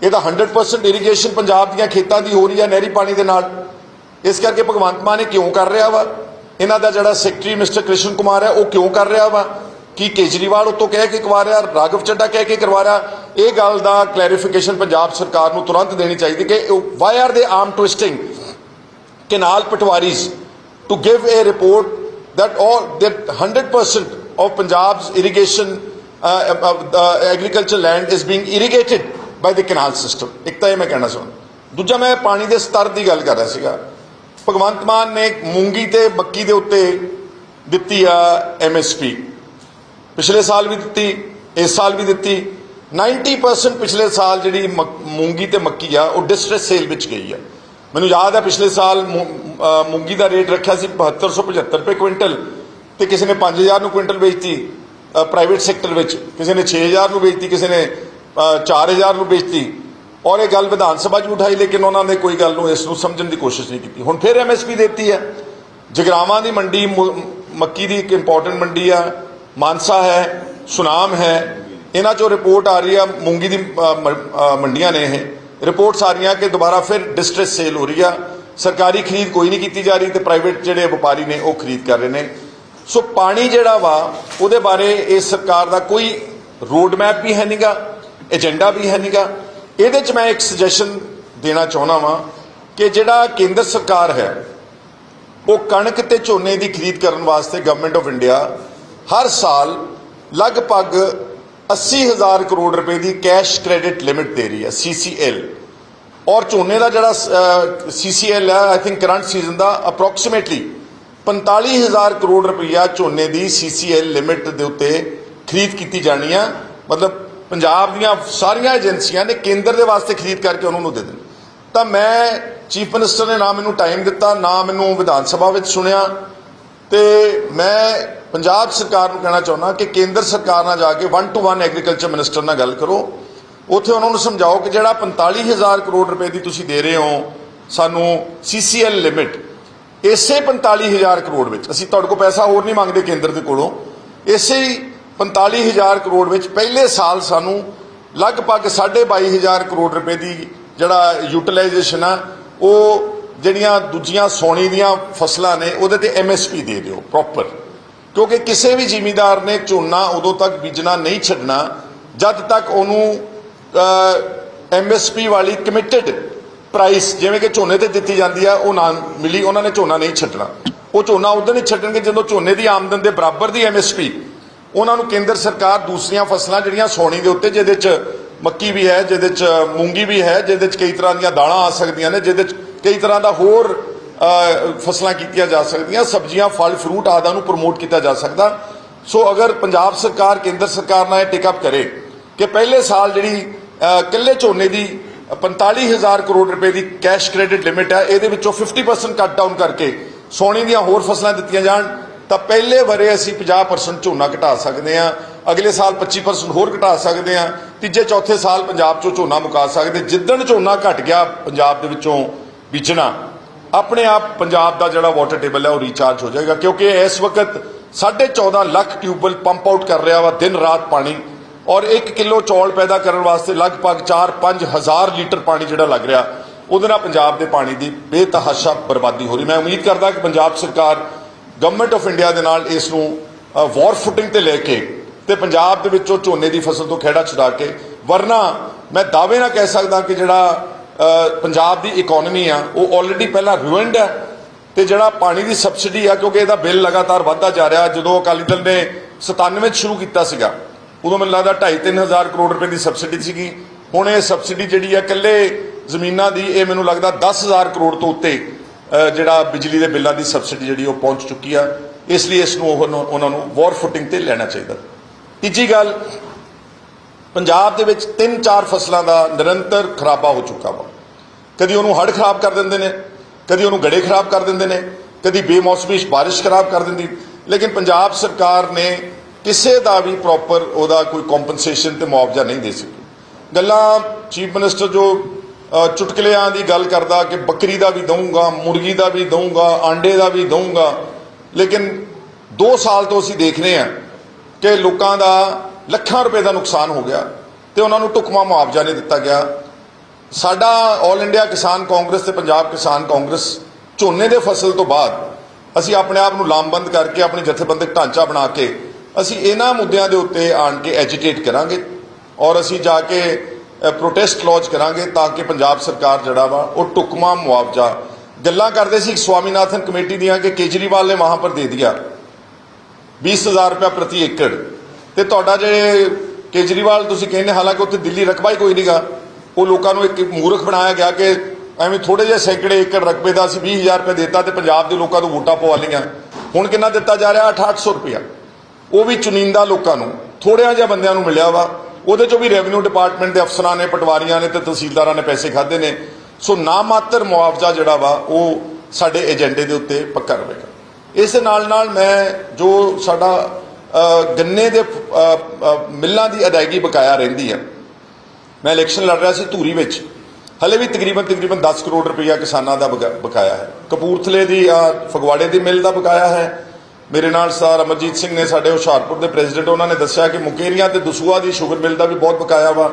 ਇਹ ਤਾਂ 100% ਇਰੀਗੇਸ਼ਨ ਪੰਜਾਬ ਦੀਆਂ ਖੇਤਾਂ ਦੀ ਹੋ ਰਹੀ ਹੈ ਨਹਿਰੀ ਪਾਣੀ ਦੇ ਨਾਲ। ਇਸ ਕਰਕੇ ਭਗਵੰਤ ਮਾਨ ਇਹ ਕਿਉਂ ਕਰ ਰਿਹਾ ਵਾ? ਇਹਨਾਂ ਦਾ ਜਿਹੜਾ ਸੈਕਟਰੀ ਮਿਸਟਰ ਕ੍ਰਿਸ਼ਨ ਕੁਮਾਰ ਹੈ ਉਹ ਕਿਉਂ ਕਰ ਰਿਹਾ ਵਾ? ਕੀ ਕੇਜਰੀਵਾਲ ਉਤੋਂ ਕਹਿ ਕੇ ਕਰਵਾ ਰਿਹਾ? ਰਾਘਵ ਚੱਡਾ ਕਹਿ ਕੇ ਕਰਵਾ ਰਿਹਾ? ਇਹ ਗੱਲ ਦਾ ਕਲੈਰੀਫਿਕੇਸ਼ਨ ਪੰਜਾਬ ਸਰਕਾਰ ਨੂੰ ਤੁਰੰਤ ਦੇਣੀ ਚਾਹੀਦੀ ਕਿ why are they arm twisting canal patwaris to give a report that all that 100% of Punjab's irrigation uh, uh, uh, agricultural land is being irrigated by the canal system ਇੱਕ ਤਾਂ ਇਹ ਮੈਂ ਕਹਿਣਾ ਚਾਹੁੰਦਾ। ਦੂਜਾ ਮੈਂ ਪਾਣੀ ਦੇ ਸਤਰ ਦੀ ਗੱਲ ਕਰ ਰਿਹਾ ਸੀਗਾ। ਭਗਵੰਤ ਮਾਨ ਨੇ ਮੂੰਗੀ ਤੇ ਮੱਕੀ ਦੇ ਉੱਤੇ ਦਿੱਤੀ ਆ ਐਮਐਸਪੀ ਪਿਛਲੇ ਸਾਲ ਵੀ ਦਿੱਤੀ, ਇਸ ਸਾਲ ਵੀ ਦਿੱਤੀ। 90% ਪਿਛਲੇ ਸਾਲ ਜਿਹੜੀ ਮਕ- ਮੂੰਗੀ ਤੇ ਮੱਕੀ ਆ, ਉਹ ਡਿਸਟ੍ਰੈਸ ਸੇਲ ਵਿੱਚ ਗਈ ਆ। ਮੈਨੂੰ ਯਾਦ ਹੈ ਪਿਛਲੇ ਸਾਲ ਮੂ- ਮੂੰਗੀ ਦਾ ਰੇਟ ਰੱਖਿਆ ਸੀ 7275 ਰੁਪਏ ਕੁਇੰਟਲ ਤੇ ਕਿਸੇ ਨੇ 5000 ਨੂੰ ਕੁਇੰਟਲ ਵੇਚਤੀ ਪ੍ਰਾਈਵੇਟ ਸੈਕਟਰ ਵਿੱਚ। ਕਿਸੇ ਨੇ 6000 ਨੂੰ ਵੇਚਤੀ, ਕਿਸੇ ਨੇ 4000 ਨੂੰ ਵੇਚਤੀ ਔਰ ਇਹ ਗੱਲ ਵਿਧਾਨ ਸਭਾ 'ਚ ਉਠਾਈ, ਲੇਕਿਨ ਉਹਨਾਂ ਨੇ ਕੋਈ ਗੱਲ ਨੂੰ ਇਸ ਨੂੰ ਸਮਝਣ ਦੀ ਕੋਸ਼ਿਸ਼ ਨਹੀਂ ਕੀਤੀ। ਹੁਣ ਫਿਰ ਐਮਐਸਪੀ ਦਿੱਤੀ ਹੈ। ਜਗਰਾਵਾਂ ਦੀ ਮੰਡੀ ਮੁ- ਮੱਕੀ ਦੀ ਇੱਕ ਇੰਪੋਰਟੈਂਟ ਮੰਡੀ ਆ। ਮਾਨਸਾ ਹੈ, ਸੁਨਾਮ ਹੈ। ਇਹਨਾਂ ਚੋਂ ਰਿਪੋਰਟ ਆ ਰਹੀ ਆ, ਮੂੰਗੀ ਦੀ ਮੰਡੀਆਂ ਨੇ ਇਹ। ਰਿਪੋਰਟਸ ਆ ਰਹੀਆਂ ਕਿ ਦੁਬਾਰਾ ਫਿਰ ਡਿਸਟ੍ਰੈਸ ਸੇਲ ਹੋ ਰਹੀ ਆ। ਸਰਕਾਰੀ ਖਰੀਦ ਕੋਈ ਨਹੀਂ ਕੀਤੀ ਜਾ ਰਹੀ ਤੇ ਪ੍ਰਾਈਵੇਟ ਜਿਹੜੇ ਵਪਾਰੀ ਨੇ ਉਹ ਖਰੀਦ ਕਰ ਰਹੇ ਨੇ। ਸੋ ਪਾਣੀ ਜਿਹੜਾ ਵਾ, ਉਹਦੇ ਬਾਰੇ ਇਸ ਸਰਕਾਰ ਦਾ ਕੋਈ ਰੋਡ ਮੈਪ ਵੀ ਹੈ ਨਹੀਂਗਾ ਏਜੰਡਾ ਵੀ ਹੈ ਨਹੀਂਗਾ ਇਹਦੇ 'ਚ ਮੈਂ ਇੱਕ ਸੁਜੈਸ਼ਨ ਦੇਣਾ ਚਾਹੁੰਦਾ ਵਾਂ ਕਿ ਜਿਹੜਾ ਕੇਂਦਰ ਸਰਕਾਰ ਹੈ, ਉਹ ਕਣਕ ਤੇ ਝੋਨੇ ਦੀ ਖਰੀਦ ਕਰਨ ਵਾਸਤੇ ਗਵਰਨਮੈਂਟ ਆਫ ਇੰਡੀਆ ਹਰ ਸਾਲ ਲਗਭਗ 80000 ਕਰੋੜ ਰੁਪਏ ਦੀ ਕੈਸ਼ ਕ੍ਰੈਡਿਟ ਲਿਮਿਟ ਦੇ ਰਹੀ ਹੈ ਸੀਸੀਐਲ ਔਰ ਝੋਨੇ ਦਾ ਜਿਹੜਾ ਸੀਸੀਐਲ ਹੈ ਆਈ ਥਿੰਕ ਕਰੰਟ ਸੀਜ਼ਨ ਦਾ ਅਪਰੋਕਸੀਮੇਟਲੀ 45000 ਕਰੋੜ ਰੁਪਈਆ ਝੋਨੇ ਦੀ ਸੀਸੀਐਲ ਲਿਮਿਟ ਦੇ ਉੱਤੇ ਖਰੀਦ ਕੀਤੀ ਜਾਣੀ ਆ ਮਤਲਬ ਪੰਜਾਬ ਦੀਆਂ ਸਾਰੀਆਂ ਏਜੰਸੀਆਂ ਨੇ ਕੇਂਦਰ ਦੇ ਵਾਸਤੇ ਖਰੀਦ ਕਰਕੇ ਉਹਨਾਂ ਨੂੰ ਦੇ ਦੇਣੀ ਤਾਂ ਮੈਂ ਚੀਫ ਮਿਨਿਸਟਰ ਨੇ ਨਾ ਮੈਨੂੰ ਟਾਈਮ ਦਿੱਤਾ, ਨਾ ਮੈਨੂੰ ਵਿਧਾਨ ਸਭਾ ਵਿੱਚ ਸੁਣਿਆ। ਤੇ ਮੈਂ ਪੰਜਾਬ ਸਰਕਾਰ ਨੂੰ ਕਹਿਣਾ ਚਾਹੁੰਦਾ ਕਿ ਕੇਂਦਰ ਸਰਕਾਰ ਨਾਲ ਜਾ ਕੇ 1 ਟੂ 1 ਐਗਰੀਕਲਚਰ ਮਿਨਿਸਟਰ ਨਾਲ ਗੱਲ ਕਰੋ। ਉੱਥੇ ਉਹਨਾਂ ਨੂੰ ਸਮਝਾਓ ਕਿ ਜਿਹੜਾ 45000 ਕਰੋੜ ਰੁਪਏ ਦੀ ਤੁਸੀਂ ਦੇ ਰਹੇ ਹੋ, ਸਾਨੂੰ ਸੀਸੀਐਲ ਲਿਮਿਟ ਇਸੇ 45000 ਕਰੋੜ ਵਿੱਚ, ਅਸੀਂ ਤੁਹਾਡੇ ਕੋਲ ਪੈਸਾ ਹੋਰ ਨਹੀਂ ਮੰਗਦੇ ਕੇਂਦਰ ਦੇ ਕੋਲੋਂ, ਇਸੇ 45000 ਕਰੋੜ ਵਿੱਚ ਪਹਿਲੇ ਸਾਲ ਸਾਨੂੰ ਲਗਭਗ 22500 ਕਰੋੜ ਰੁਪਏ ਦੀ ਜਿਹੜਾ ਯੂਟਿਲਾਈਜੇਸ਼ਨ ਆ, ਉਹ ਜਿਹੜੀਆਂ ਦੂਜੀਆਂ ਸੋਨੀ ਦੀਆਂ ਫਸਲਾਂ ਨੇ, ਉਹਦੇ ਤੇ ਐਮਐਸਪੀ ਦੇ ਦਿਓ ਪ੍ਰੋਪਰ ਕਿਉਂਕਿ ਕਿਸੇ ਵੀ ਜ਼ਿਮੀਂਦਾਰ ਨੇ ਝੋਨਾ ਉਦੋਂ ਤੱਕ ਬੀਜਣਾ ਨਹੀਂ ਛੱਡਣਾ, ਜਦ ਤੱਕ ਉਹਨੂੰ ਐਮਐਸਪੀ ਵਾਲੀ ਕਮਿਟਡ ਪ੍ਰਾਈਸ ਜਿਵੇਂ ਕਿ ਝੋਨੇ ਤੇ ਦਿੱਤੀ ਜਾਂਦੀ ਆ, ਉਹ ਨਾ ਮਿਲੀ, ਉਹਨਾਂ ਨੇ ਝੋਨਾ ਨਹੀਂ ਛੱਡਣਾ। ਉਹ ਝੋਨਾ ਉਦੋਂ ਨਹੀਂ ਛੱਡਣਗੇ ਜਦੋਂ ਝੋਨੇ ਦੀ ਆਮਦਨ ਦੇ ਬਰਾਬਰ ਦੀ ਐਮਐਸਪੀ ਉਹਨਾਂ ਨੂੰ ਕੇਂਦਰ ਸਰਕਾਰ ਦੂਸਰੀਆਂ ਫਸਲਾਂ ਜਿਹੜੀਆਂ ਸੋਣੀ ਦੇ ਉੱਤੇ ਜਿਹਦੇ ਚ ਮੱਕੀ ਵੀ ਹੈ ਜਿਹਦੇ ਚ ਮੂੰਗੀ ਵੀ ਹੈ ਜਿਹਦੇ ਚ ਕਈ ਤਰ੍ਹਾਂ ਦੀਆਂ ਦਾਲਾਂ ਆ ਸਕਦੀਆਂ ਨੇ ਜਿਹਦੇ ਚ ਕਈ ਤਰ੍ਹਾਂ ਦਾ ਹੋਰ ਫਸਲਾਂ ਕੀਤੀਆਂ ਜਾ ਸਕਦੀਆਂ ਸਬਜ਼ੀਆਂ ਫਲ ਫਰੂਟ ਆਦਿ ਨੂੰ ਪ੍ਰਮੋਟ ਕੀਤਾ ਜਾ ਸਕਦਾ। ਸੋ ਅਗਰ ਪੰਜਾਬ ਸਰਕਾਰ ਕੇਂਦਰ ਸਰਕਾਰ ਨਾਲ ਇਹ ਟੇਕ ਅਪ ਕਰੇ ਕਿ ਪਹਿਲੇ ਸਾਲ ਜਿਹੜੀ ਅ, ਇਕੱਲੇ ਝੋਨੇ ਦੀ 45000 ਕਰੋੜ ਰੁਪਏ ਦੀ ਕੈਸ਼ ਕ੍ਰੈਡਿਟ ਲਿਮਿਟ ਹੈ ਇਹਦੇ ਵਿੱਚੋਂ 50% ਕੱਟ ਡਾਊਨ ਕਰਕੇ ਸੋਨੇ ਦੀਆਂ ਹੋਰ ਫਸਲਾਂ ਦਿੱਤੀਆਂ ਜਾਣ ਤਾਂ ਪਹਿਲੇ ਵਰੇ ਅਸੀਂ 50% ਝੋਨਾ ਘਟਾ ਸਕਦੇ ਹਾਂ, ਅਗਲੇ ਸਾਲ 25% ਹੋਰ ਘਟਾ ਸਕਦੇ ਹਾਂ, ਤੀਜੇ, ਚੌਥੇ ਸਾਲ ਪੰਜਾਬ ਚੋਂ ਝੋਨਾ ਮੁਕਾ ਸਕਦੇ ਜਿੱਦਣ ਝੋਨਾ ਘਟ ਗਿਆ, ਪੰਜਾਬ ਦੇ ਵਿੱਚੋਂ ਬੀਜਣਾ, ਆਪਣੇ ਆਪ ਪੰਜਾਬ ਦਾ ਜਿਹੜਾ ਵਾਟਰ ਟੇਬਲ ਹੈ ਉਹ ਰੀਚਾਰਜ ਹੋ ਜਾਏਗਾ, ਕਿਉਂਕਿ ਇਸ ਵਕਤ 14.5 ਲੱਖ ਟਿਊਬਵੈਲ ਪੰਪ ਆਊਟ ਕਰ ਰਿਹਾ ਵਾ, ਦਿਨ ਰਾਤ ਪਾਣੀ, ਔਰ 1 ਕਿਲੋ ਚੌਲ ਪੈਦਾ ਕਰਨ ਵਾਸਤੇ ਲਗਭਗ 4-5 ਹਜ਼ਾਰ ਲੀਟਰ ਪਾਣੀ ਜਿਹੜਾ ਲੱਗ ਰਿਹਾ, ਉਹਦੇ ਨਾਲ ਪੰਜਾਬ ਦੇ ਪਾਣੀ ਦੀ ਬੇਤਹਾਸ਼ਾ ਬਰਬਾਦੀ ਹੋ ਰਹੀ ਮੈਂ ਉਮੀਦ ਕਰਦਾ ਕਿ ਪੰਜਾਬ ਸਰਕਾਰ ਗਵਰਨਮੈਂਟ ਆਫ ਇੰਡੀਆ ਦੇ ਨਾਲ ਇਸ ਨੂੰ ਵਾਰ ਫੁਟਿੰਗ ਤੇ ਲੈ ਕੇ ਤੇ ਪੰਜਾਬ ਦੇ ਵਿੱਚੋਂ ਝੋਨੇ ਦੀ ਫਸਲ ਤੋਂ ਖੇੜਾ ਛੁਡਾ ਕੇ, ਵਰਨਾ ਮੈਂ ਦਾਅਵੇ ਨਾਲ ਕਹਿ ਸਕਦਾ ਕਿ ਜਿਹੜਾ ਪੰਜਾਬ ਦੀ ਇਕਨੋਮੀ ਆ, ਉਹ ਆਲਰੇਡੀ ਪਹਿਲਾਂ ਰੂਇਨਡ ਹੈ ਤੇ ਜਿਹੜਾ ਪਾਣੀ ਦੀ ਸਬਸਿਡੀ ਆ, ਕਿਉਂਕਿ ਇਹਦਾ ਬਿੱਲ ਲਗਾਤਾਰ ਵੱਧਦਾ ਜਾ ਰਿਹਾ, ਜਦੋਂ ਅਕਾਲੀ ਦਲ ਨੇ 97 ਚ ਸ਼ੁਰੂ ਕੀਤਾ ਸੀਗਾ, ਉਦੋਂ ਮੈਨੂੰ ਲੱਗਦਾ 2.5 ਹਜ਼ਾਰ ਕਰੋੜ ਰੁਪਏ ਦੀ ਸਬਸਿਡੀ ਸੀਗੀ, ਹੁਣ ਇਹ ਸਬਸਿਡੀ ਜਿਹੜੀ ਆ ਇਕੱਲੇ ਜ਼ਮੀਨਾਂ ਦੀ, ਇਹ ਮੈਨੂੰ ਲੱਗਦਾ 10000 ਕਰੋੜ ਤੋਂ ਉੱਤੇ ਜਿਹੜਾ ਬਿਜਲੀ ਦੇ ਬਿੱਲਾਂ ਦੀ ਸਬਸਿਡੀ ਜਿਹੜੀ ਉਹ ਪਹੁੰਚ ਚੁੱਕੀ ਆ, ਇਸ ਲਈ ਇਸ ਨੂੰ ਉਹ- ਉਹਨਾਂ ਨੂੰ ਵਾਰ ਫੁਟਿੰਗ ਤੇ ਲੈਣਾ ਚਾਹੀਦਾ। ਤੀਜੀ ਗੱਲ, ਪੰਜਾਬ ਦੇ ਵਿੱਚ ਤਿੰਨ ਚਾਰ ਫਸਲਾਂ ਦਾ ਨਿਰੰਤਰ ਖਰਾਬਾ ਹੋ ਚੁੱਕਾ ਵਾ। ਕਦੀ ਉਹਨੂੰ ਹੜ੍ਹ ਖਰਾਬ ਕਰ ਦਿੰਦੇ ਨੇ, ਕਦੀ ਉਹਨੂੰ ਗੜੇ ਖਰਾਬ ਕਰ ਦਿੰਦੇ ਨੇ, ਕਦੀ ਬੇਮੌਸਮੀ ਬਾਰਿਸ਼ ਖਰਾਬ ਕਰ ਦਿੰਦੀ। ਲੇਕਿਨ ਪੰਜਾਬ ਸਰਕਾਰ ਨੇ ਕਿਸੇ ਦਾ ਵੀ ਪ੍ਰੋਪਰ ਉਹਦਾ ਕੋਈ ਕੰਪਨਸੇਸ਼ਨ ਤੇ ਮੁਆਵਜ਼ਾ ਨਹੀਂ ਦੇ ਸਕੀ। ਗੱਲਾਂ ਚੀਫ ਮਿਨਿਸਟਰ ਜੋ ਚੁਟਕਲਿਆਂ ਦੀ ਗੱਲ ਕਰਦਾ ਕਿ ਬੱਕਰੀ ਦਾ ਵੀ ਦਊਂਗਾ, ਮੁਰਗੀ ਦਾ ਵੀ ਦਊਂਗਾ, ਆਂਡੇ ਦਾ ਵੀ ਦਊਂਗਾ। ਲੇਕਿਨ 2 ਸਾਲ ਤੋਂ ਅਸੀਂ ਦੇਖ ਰਹੇ ਹਾਂ ਕਿ ਲੋਕਾਂ ਦਾ ਲੱਖਾਂ ਰੁਪਏ ਦਾ ਨੁਕਸਾਨ ਹੋ ਗਿਆ ਤੇ ਉਹਨਾਂ ਨੂੰ ਢੁਕਵਾਂ ਮੁਆਵਜ਼ਾ ਨਹੀਂ ਦਿੱਤਾ ਗਿਆ। ਸਾਡਾ 올 ਇੰਡੀਆ ਕਿਸਾਨ ਕਾਂਗਰਸ ਤੇ ਪੰਜਾਬ ਕਿਸਾਨ ਕਾਂਗਰਸ ਝੋਨੇ ਦੇ ਫਸਲ ਤੋਂ ਬਾਅਦ ਅਸੀਂ ਆਪਣੇ ਆਪ ਨੂੰ ਲਾਮਬੰਦ ਕਰਕੇ ਆਪਣੇ ਜਥੇਬੰਦਕ ਢਾਂਚਾ ਬਣਾ ਕੇ ਅਸੀਂ ਇਹਨਾਂ ਮੁੱਦਿਆਂ ਦੇ ਉੱਤੇ ਆਣ ਕੇ ਐਜੀਟੇਟ ਕਰਾਂਗੇ ਔਰ ਅਸੀਂ ਜਾ ਕੇ ਪ੍ਰੋਟੈਸਟ ਲੌਂਚ ਕਰਾਂਗੇ ਤਾਂ ਕਿ ਪੰਜਾਬ ਸਰਕਾਰ ਜਿਹੜਾ ਵਾ, ਉਹ ਟੁਕਮਾ ਮੁਆਵਜ਼ਾ ਗੱਲਾਂ ਕਰਦੇ ਸੀ ਸਵਾਮੀਨਾਥਨ ਕਮੇਟੀ ਦੀਆਂ ਕਿ ਕੇਜਰੀਵਾਲ ਨੇ ਵਹਾਂ ਪਰ ਦੇ ਦਿਆ। 20000 ਰੁਪਏ ਪ੍ਰਤੀ ਏਕੜ। ਤੇ ਤੁਹਾਡਾ ਜਿਹੜੇ ਕੇਜਰੀਵਾਲ ਤੁਸੀਂ ਕਹਿੰਦੇ, ਹਾਲਾਂਕਿ ਉੱਥੇ ਦਿੱਲੀ ਰਕਬਾ ਹੀ ਕੋਈ ਨਹੀਂਗਾ ਉਹ ਲੋਕਾਂ ਨੂੰ ਇੱਕ ਮੂਰਖ ਬਣਾਇਆ ਗਿਆ ਕਿ ਐਵੇਂ ਥੋੜੇ ਜਿਹੇ ਸੈਂਕੜੇ ਏਕੜ ਰਕਬੇ ਦਾ ਅਸੀਂ 20000 ਰੁਪਏ ਦਿੱਤਾ ਤੇ ਪੰਜਾਬ ਦੇ ਲੋਕਾਂ ਨੂੰ ਵੋਟਾਂ ਪਵਾ ਲਈਆਂ। ਹੁਣ ਕਿੰਨਾ ਦਿੱਤਾ ਜਾ ਰਿਹਾ? 6800 ਰੁਪਇਆ। ਉਹ ਵੀ ਚੁਣਿੰਦਾ ਲੋਕਾਂ ਨੂੰ। ਥੋੜਿਆਂ ਜਿਹਾ ਬੰਦਿਆਂ ਨੂੰ ਮਿਲਿਆ ਵਾ। ਉਹਦੇ ਚੋਂ ਵੀ ਰੈਵਨਿਊ ਡਿਪਾਰਟਮੈਂਟ ਦੇ ਅਫਸਰਾਂ ਨੇ, ਪਟਵਾਰੀਆਂ ਨੇ ਤੇ ਤਹਿਸੀਲਦਾਰਾਂ ਨੇ ਪੈਸੇ ਖਾਦੇ ਨੇ। ਸੋ ਨਾ ਮਾਤਰ ਮੁਆਵਜ਼ਾ ਜਿਹੜਾ ਵਾ, ਉਹ ਸਾਡੇ ਏਜੰਡੇ ਦੇ ਉੱਤੇ ਪੱਕਾ ਰਹੇਗਾ। ਇਸ ਦੇ ਨਾਲ ਨਾਲ ਮੈਂ ਜੋ ਸਾਡਾ ਗੰਨੇ ਦੇ ਮਿੱਲਾਂ ਦੀ ਅਦਾਇਗੀ ਬਕਾਇਆ ਰਹਿੰਦੀ ਹੈ ਮੈਂ ਇਲੈਕਸ਼ਨ ਲੜ ਰਿਹਾ ਸੀ ਧੂਰੀ ਵਿੱਚ। ਹਲੇ ਵੀ ਤਕਰੀਬਨ ਤਕਰੀਬਨ 10 ਕਰੋੜ ਰੁਪਈਆ ਕਿਸਾਨਾਂ ਦਾ ਬਕਾਇਆ ਹੈ। ਕਪੂਰਥਲੇ ਦੀ ਆ ਫਗਵਾੜੇ ਦੀ ਮਿੱਲ ਦਾ ਬਕਾਇਆ ਹੈ। ਮੇਰੇ ਨਾਲ ਸਰ ਅਮਰਜੀਤ ਸਿੰਘ ਨੇ ਸਾਡੇ ਹੁਸ਼ਿਆਰਪੁਰ ਦੇ ਪ੍ਰੈਜ਼ੀਡੈਂਟ, ਉਹਨਾਂ ਨੇ ਦੱਸਿਆ ਕਿ ਮੁਕੇਰੀਆਂ ਤੇ ਦਸੂਆ ਦੀ ਸ਼ੂਗਰ ਮਿੱਲ ਦਾ ਵੀ ਬਹੁਤ ਬਕਾਇਆ ਵਾ।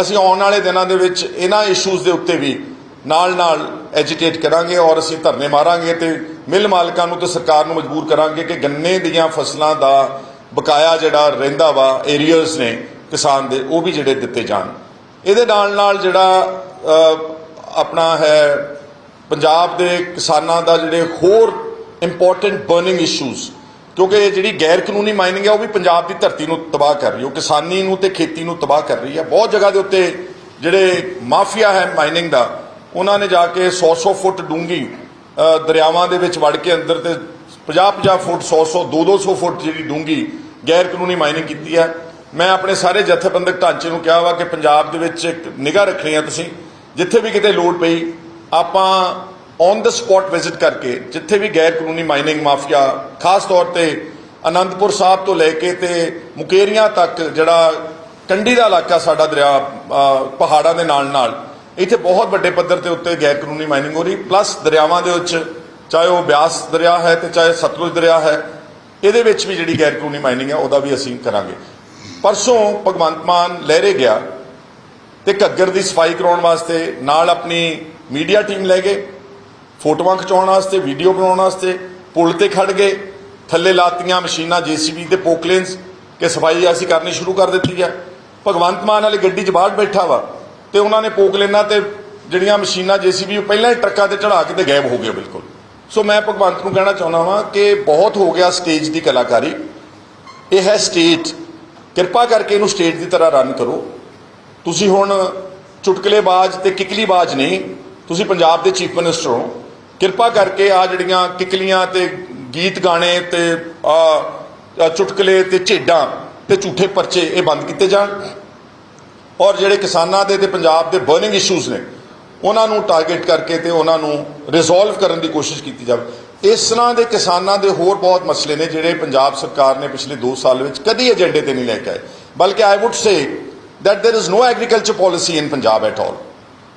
ਅਸੀਂ ਆਉਣ ਵਾਲੇ ਦਿਨਾਂ ਦੇ ਵਿੱਚ ਇਹਨਾਂ ਇਸ਼ੂਜ਼ ਦੇ ਉੱਤੇ ਵੀ ਨਾਲ ਨਾਲ ਐਜੀਟੇਟ ਕਰਾਂਗੇ ਔਰ ਅਸੀਂ ਧਰਨੇ ਮਾਰਾਂਗੇ ਤੇ ਮਿੱਲ ਮਾਲਕਾਂ ਨੂੰ ਤੇ ਸਰਕਾਰ ਨੂੰ ਮਜਬੂਰ ਕਰਾਂਗੇ ਕਿ ਗੰਨੇ ਦੀਆਂ ਫਸਲਾਂ ਦਾ ਬਕਾਇਆ ਜਿਹੜਾ ਰਹਿੰਦਾ ਵਾ ਏਰੀਅਰਸ ਨੇ ਕਿਸਾਨ ਦੇ, ਉਹ ਵੀ ਜਿਹੜੇ ਦਿੱਤੇ ਜਾਣ। ਇਹਦੇ ਨਾਲ ਨਾਲ ਜਿਹੜਾ ਆਪਣਾ ਹੈ ਪੰਜਾਬ ਦੇ ਕਿਸਾਨਾਂ ਦਾ ਜਿਹੜੇ ਹੋਰ ਇੰਪੋਰਟੈਂਟ ਬਰਨਿੰਗ ਇਸ਼ੂਜ਼ ਕਿਉਂਕਿ ਜਿਹੜੀ ਗੈਰ ਕਾਨੂੰਨੀ ਮਾਈਨਿੰਗ ਹੈ ਉਹ ਵੀ ਪੰਜਾਬ ਦੀ ਧਰਤੀ ਨੂੰ ਤਬਾਹ ਕਰ ਰਹੀ ਹੈ, ਉਹ ਕਿਸਾਨੀ ਨੂੰ ਤੇ ਖੇਤੀ ਨੂੰ ਤਬਾਹ ਕਰ ਰਹੀ ਹੈ। ਬਹੁਤ ਜਗ੍ਹਾ ਦੇ ਉੱਤੇ ਜਿਹੜੇ ਮਾਫੀਆ ਹੈ ਮਾਈਨਿੰਗ ਦਾ, ਉਹਨਾਂ ਨੇ ਜਾ ਕੇ 100-100 ਫੁੱਟ ਡੂੰਗੀ ਦਰਿਆਵਾਂ ਦੇ ਵਿੱਚ ਵੜ ਕੇ ਅੰਦਰ ਤੇ 50-50 ਫੁੱਟ 100-100 200 ਫੁੱਟ ਜਿਹੜੀ ਡੂੰਗੀ ਗੈਰ ਕਾਨੂੰਨੀ ਮਾਈਨਿੰਗ ਕੀਤੀ ਹੈ। ਮੈਂ ਆਪਣੇ ਸਾਰੇ ਜਥੇਬੰਦਕ ਢਾਂਚੇ ਨੂੰ ਕਿਹਾ ਵਾ ਕਿ ਪੰਜਾਬ ਦੇ ਵਿੱਚ ਇੱਕ ਨਿਗਾਹ ਰੱਖਣੀ ਆ ਤੁਸੀਂ, ਜਿੱਥੇ ਵੀ ਕਿਤੇ ਲੋੜ ਪਈ, ਆਪਾਂ ਔਨ ਦ ਸਪੌਟ ਵਿਜ਼ਿਟ ਕਰਕੇ ਜਿੱਥੇ ਵੀ ਗੈਰ ਕਾਨੂੰਨੀ ਮਾਈਨਿੰਗ ਮਾਫੀਆ ਖਾਸ ਤੌਰ ਤੇ ਅਨੰਦਪੁਰ ਸਾਹਿਬ ਤੋਂ ਲੈ ਕੇ ਤੇ ਮੁਕੇਰੀਆਂ ਤੱਕ ਜਿਹੜਾ ਕੰਢੀ ਦਾ ਇਲਾਕਾ ਸਾਡਾ ਦਰਿਆ ਪਹਾੜਾਂ ਦੇ ਨਾਲ ਨਾਲ ਇੱਥੇ ਬਹੁਤ ਵੱਡੇ ਪੱਧਰ ਤੇ ਉੱਤੇ ਗੈਰ ਕਾਨੂੰਨੀ ਮਾਈਨਿੰਗ ਹੋ ਰਹੀ ਪਲੱਸ ਦਰਿਆਵਾਂ ਦੇ ਵਿੱਚ ਚਾਹੇ ਉਹ ਬਿਆਸ ਦਰਿਆ ਹੈ ਤੇ ਚਾਹੇ ਸਤਲੁਜ ਦਰਿਆ ਹੈ ਇਹਦੇ ਵਿੱਚ ਵੀ ਜਿਹੜੀ ਗੈਰ ਕਾਨੂੰਨੀ ਮਾਈਨਿੰਗ ਹੈ ਉਹਦਾ ਵੀ ਅਸੀਂ ਕਰਾਂਗੇ ਪਰਸੋਂ ਭਗਵੰਤ ਮਾਨ ਲਹਿਰੇ ਗਿਆ ਤੇ ਘੱਗਰ ਦੀ ਸਫ਼ਾਈ ਕਰਾਉਣ ਵਾਸਤੇ ਨਾਲ ਆਪਣੀ ਮੀਡੀਆ ਟੀਮ ਲੈ ਗਏ ਫੋਟੋਆਂ ਖਿਚਾਉਣ ਵਾਸਤੇ ਵੀਡੀਓ ਬਣਾਉਣ ਵਾਸਤੇ ਪੁਲ ਤੇ ਖੜ ਗਏ। ਥੱਲੇ ਲਾਤੀਆਂ ਮਸ਼ੀਨਾਂ ਜੀਸੀਬੀ ਤੇ ਪੋਕਲੇਨਸ ਕਿ ਸਫ਼ਾਈ ਅਸੀਂ ਕਰਨੀ ਸ਼ੁਰੂ ਕਰ ਦਿੱਤੀ ਹੈ। ਭਗਵੰਤ ਮਾਨ ਵਾਲੀ ਗੱਡੀ 'ਚ ਬਾਹਰ ਬੈਠਾ ਵਾ ਤੇ ਉਹਨਾਂ ਨੇ ਪੋਕਲੇਨਾਂ ਤੇ ਜਿਹੜੀਆਂ ਮਸ਼ੀਨਾਂ ਜੀਸੀਬੀ ਉਹ ਪਹਿਲਾਂ ਹੀ ਟਰੱਕਾਂ ਤੇ ਚੜਾ ਕੇ ਤੇ ਗਾਇਬ ਹੋ ਗਏ ਬਿਲਕੁਲ। ਸੋ ਮੈਂ ਭਗਵੰਤ ਨੂੰ ਕਹਿਣਾ ਚਾਹੁੰਦਾ ਵਾਂ ਕਿ ਬਹੁਤ ਹੋ ਗਿਆ ਸਟੇਜ ਦੀ ਕਲਾਕਾਰੀ। ਇਹ ਹੈ ਸਟੇਟ ਕਿਰਪਾ ਕਰਕੇ ਇਹਨੂੰ ਸਟੇਟ ਦੀ ਤਰ੍ਹਾਂ ਰਨ ਕਰੋ। ਤੁਸੀਂ ਹੁਣ ਚੁਟਕਲੇਬਾਜ਼ ਤੇ ਕਿਕਲੀਬਾਜ਼ ਨਹੀਂ, ਤੁਸੀਂ ਪੰਜਾਬ ਦੇ ਚੀਫ ਮਿਨਿਸਟਰ ਹੋ। ਕਿਰਪਾ ਕਰਕੇ ਆ ਜਿਹੜੀਆਂ ਕਿਕਲੀਆਂ ਤੇ ਗੀਤ ਗਾਣੇ ਤੇ ਆ ਚੁਟਕਲੇ ਤੇ ਝੇਡਾਂ ਤੇ ਝੂਠੇ ਪਰਚੇ ਇਹ ਬੰਦ ਕੀਤੇ ਜਾਣ। ਔਰ ਜਿਹੜੇ ਕਿਸਾਨਾਂ ਦੇ ਤੇ ਪੰਜਾਬ ਦੇ ਬਰਨਿੰਗ ਇਸ਼ੂਜ਼ ਨੇ, ਉਹਨਾਂ ਨੂੰ ਟਾਰਗੇਟ ਕਰਕੇ ਤੇ ਉਹਨਾਂ ਨੂੰ ਰਿਜ਼ੋਲਵ ਕਰਨ ਦੀ ਕੋਸ਼ਿਸ਼ ਕੀਤੀ ਜਾਵੇ। ਇਸ ਤਰ੍ਹਾਂ ਦੇ ਕਿਸਾਨਾਂ ਦੇ ਹੋਰ ਬਹੁਤ ਮਸਲੇ ਨੇ ਜਿਹੜੇ ਪੰਜਾਬ ਸਰਕਾਰ ਨੇ ਪਿਛਲੇ 2 ਸਾਲ ਵਿੱਚ ਕਦੀ ਏਜੰਡੇ ਤੇ ਨਹੀਂ ਲੈ ਕੇ ਆਏ। ਬਲਕਿ I would say that there is no agriculture policy in Punjab at all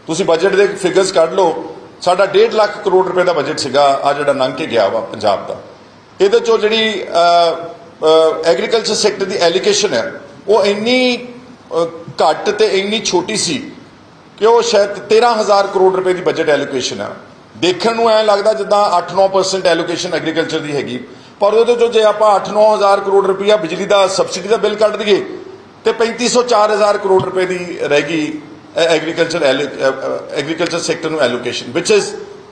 ਤੁਸੀਂ ਬਜਟ ਦੇ ਫਿਗਰਸ ਕੱਢ ਲਓ ਸਾਡਾ 1.5 ਲੱਖ ਕਰੋੜ ਰੁਪਏ ਦਾ ਬਜਟ ਸੀਗਾ ਆ ਜਿਹੜਾ ਲੰਘ ਕੇ ਗਿਆ ਵਾ ਪੰਜਾਬ ਦਾ। ਇਹਦੇ ਚੋਂ ਜਿਹੜੀ ਐਗਰੀਕਲਚਰ ਸੈਕਟਰ ਦੀ ਐਲੀਕੇਸ਼ਨ ਹੈ, ਉਹ ਇੰਨੀ ਘੱਟ ਤੇ ਇੰਨੀ ਛੋਟੀ ਸੀ ਕਿ ਉਹ ਸ਼ਾਇਦ 13000 ਕਰੋੜ ਰੁਪਏ ਦੀ ਬਜਟ ਐਲੋਕੇਸ਼ਨ ਹੈ। ਦੇਖਣ ਨੂੰ ਐ ਲੱਗਦਾ ਜਿੱਦਾਂ 8-9% ਐਲੋਕੇਸ਼ਨ ਐਗਰੀਕਲਚਰ ਦੀ ਹੈਗੀ। ਪਰ ਉਹਦੇ ਚੋਂ ਜੇ ਆਪਾਂ 8-9000 ਕਰੋੜ ਰੁਪਇਆ ਬਿਜਲੀ ਦਾ ਸਬਸਿਡੀ ਦਾ ਬਿੱਲ ਕੱਢ ਦਈਏ, ਤੇ 3500-4000 ਕਰੋੜ ਰੁਪਏ ਦੀ ਰਹਿ ਗਈ ਐਗਰੀਕਲਚਰ ਐਗਰੀਕਲਚਰ ਸੈਕਟਰ ਨੂੰ allocation which is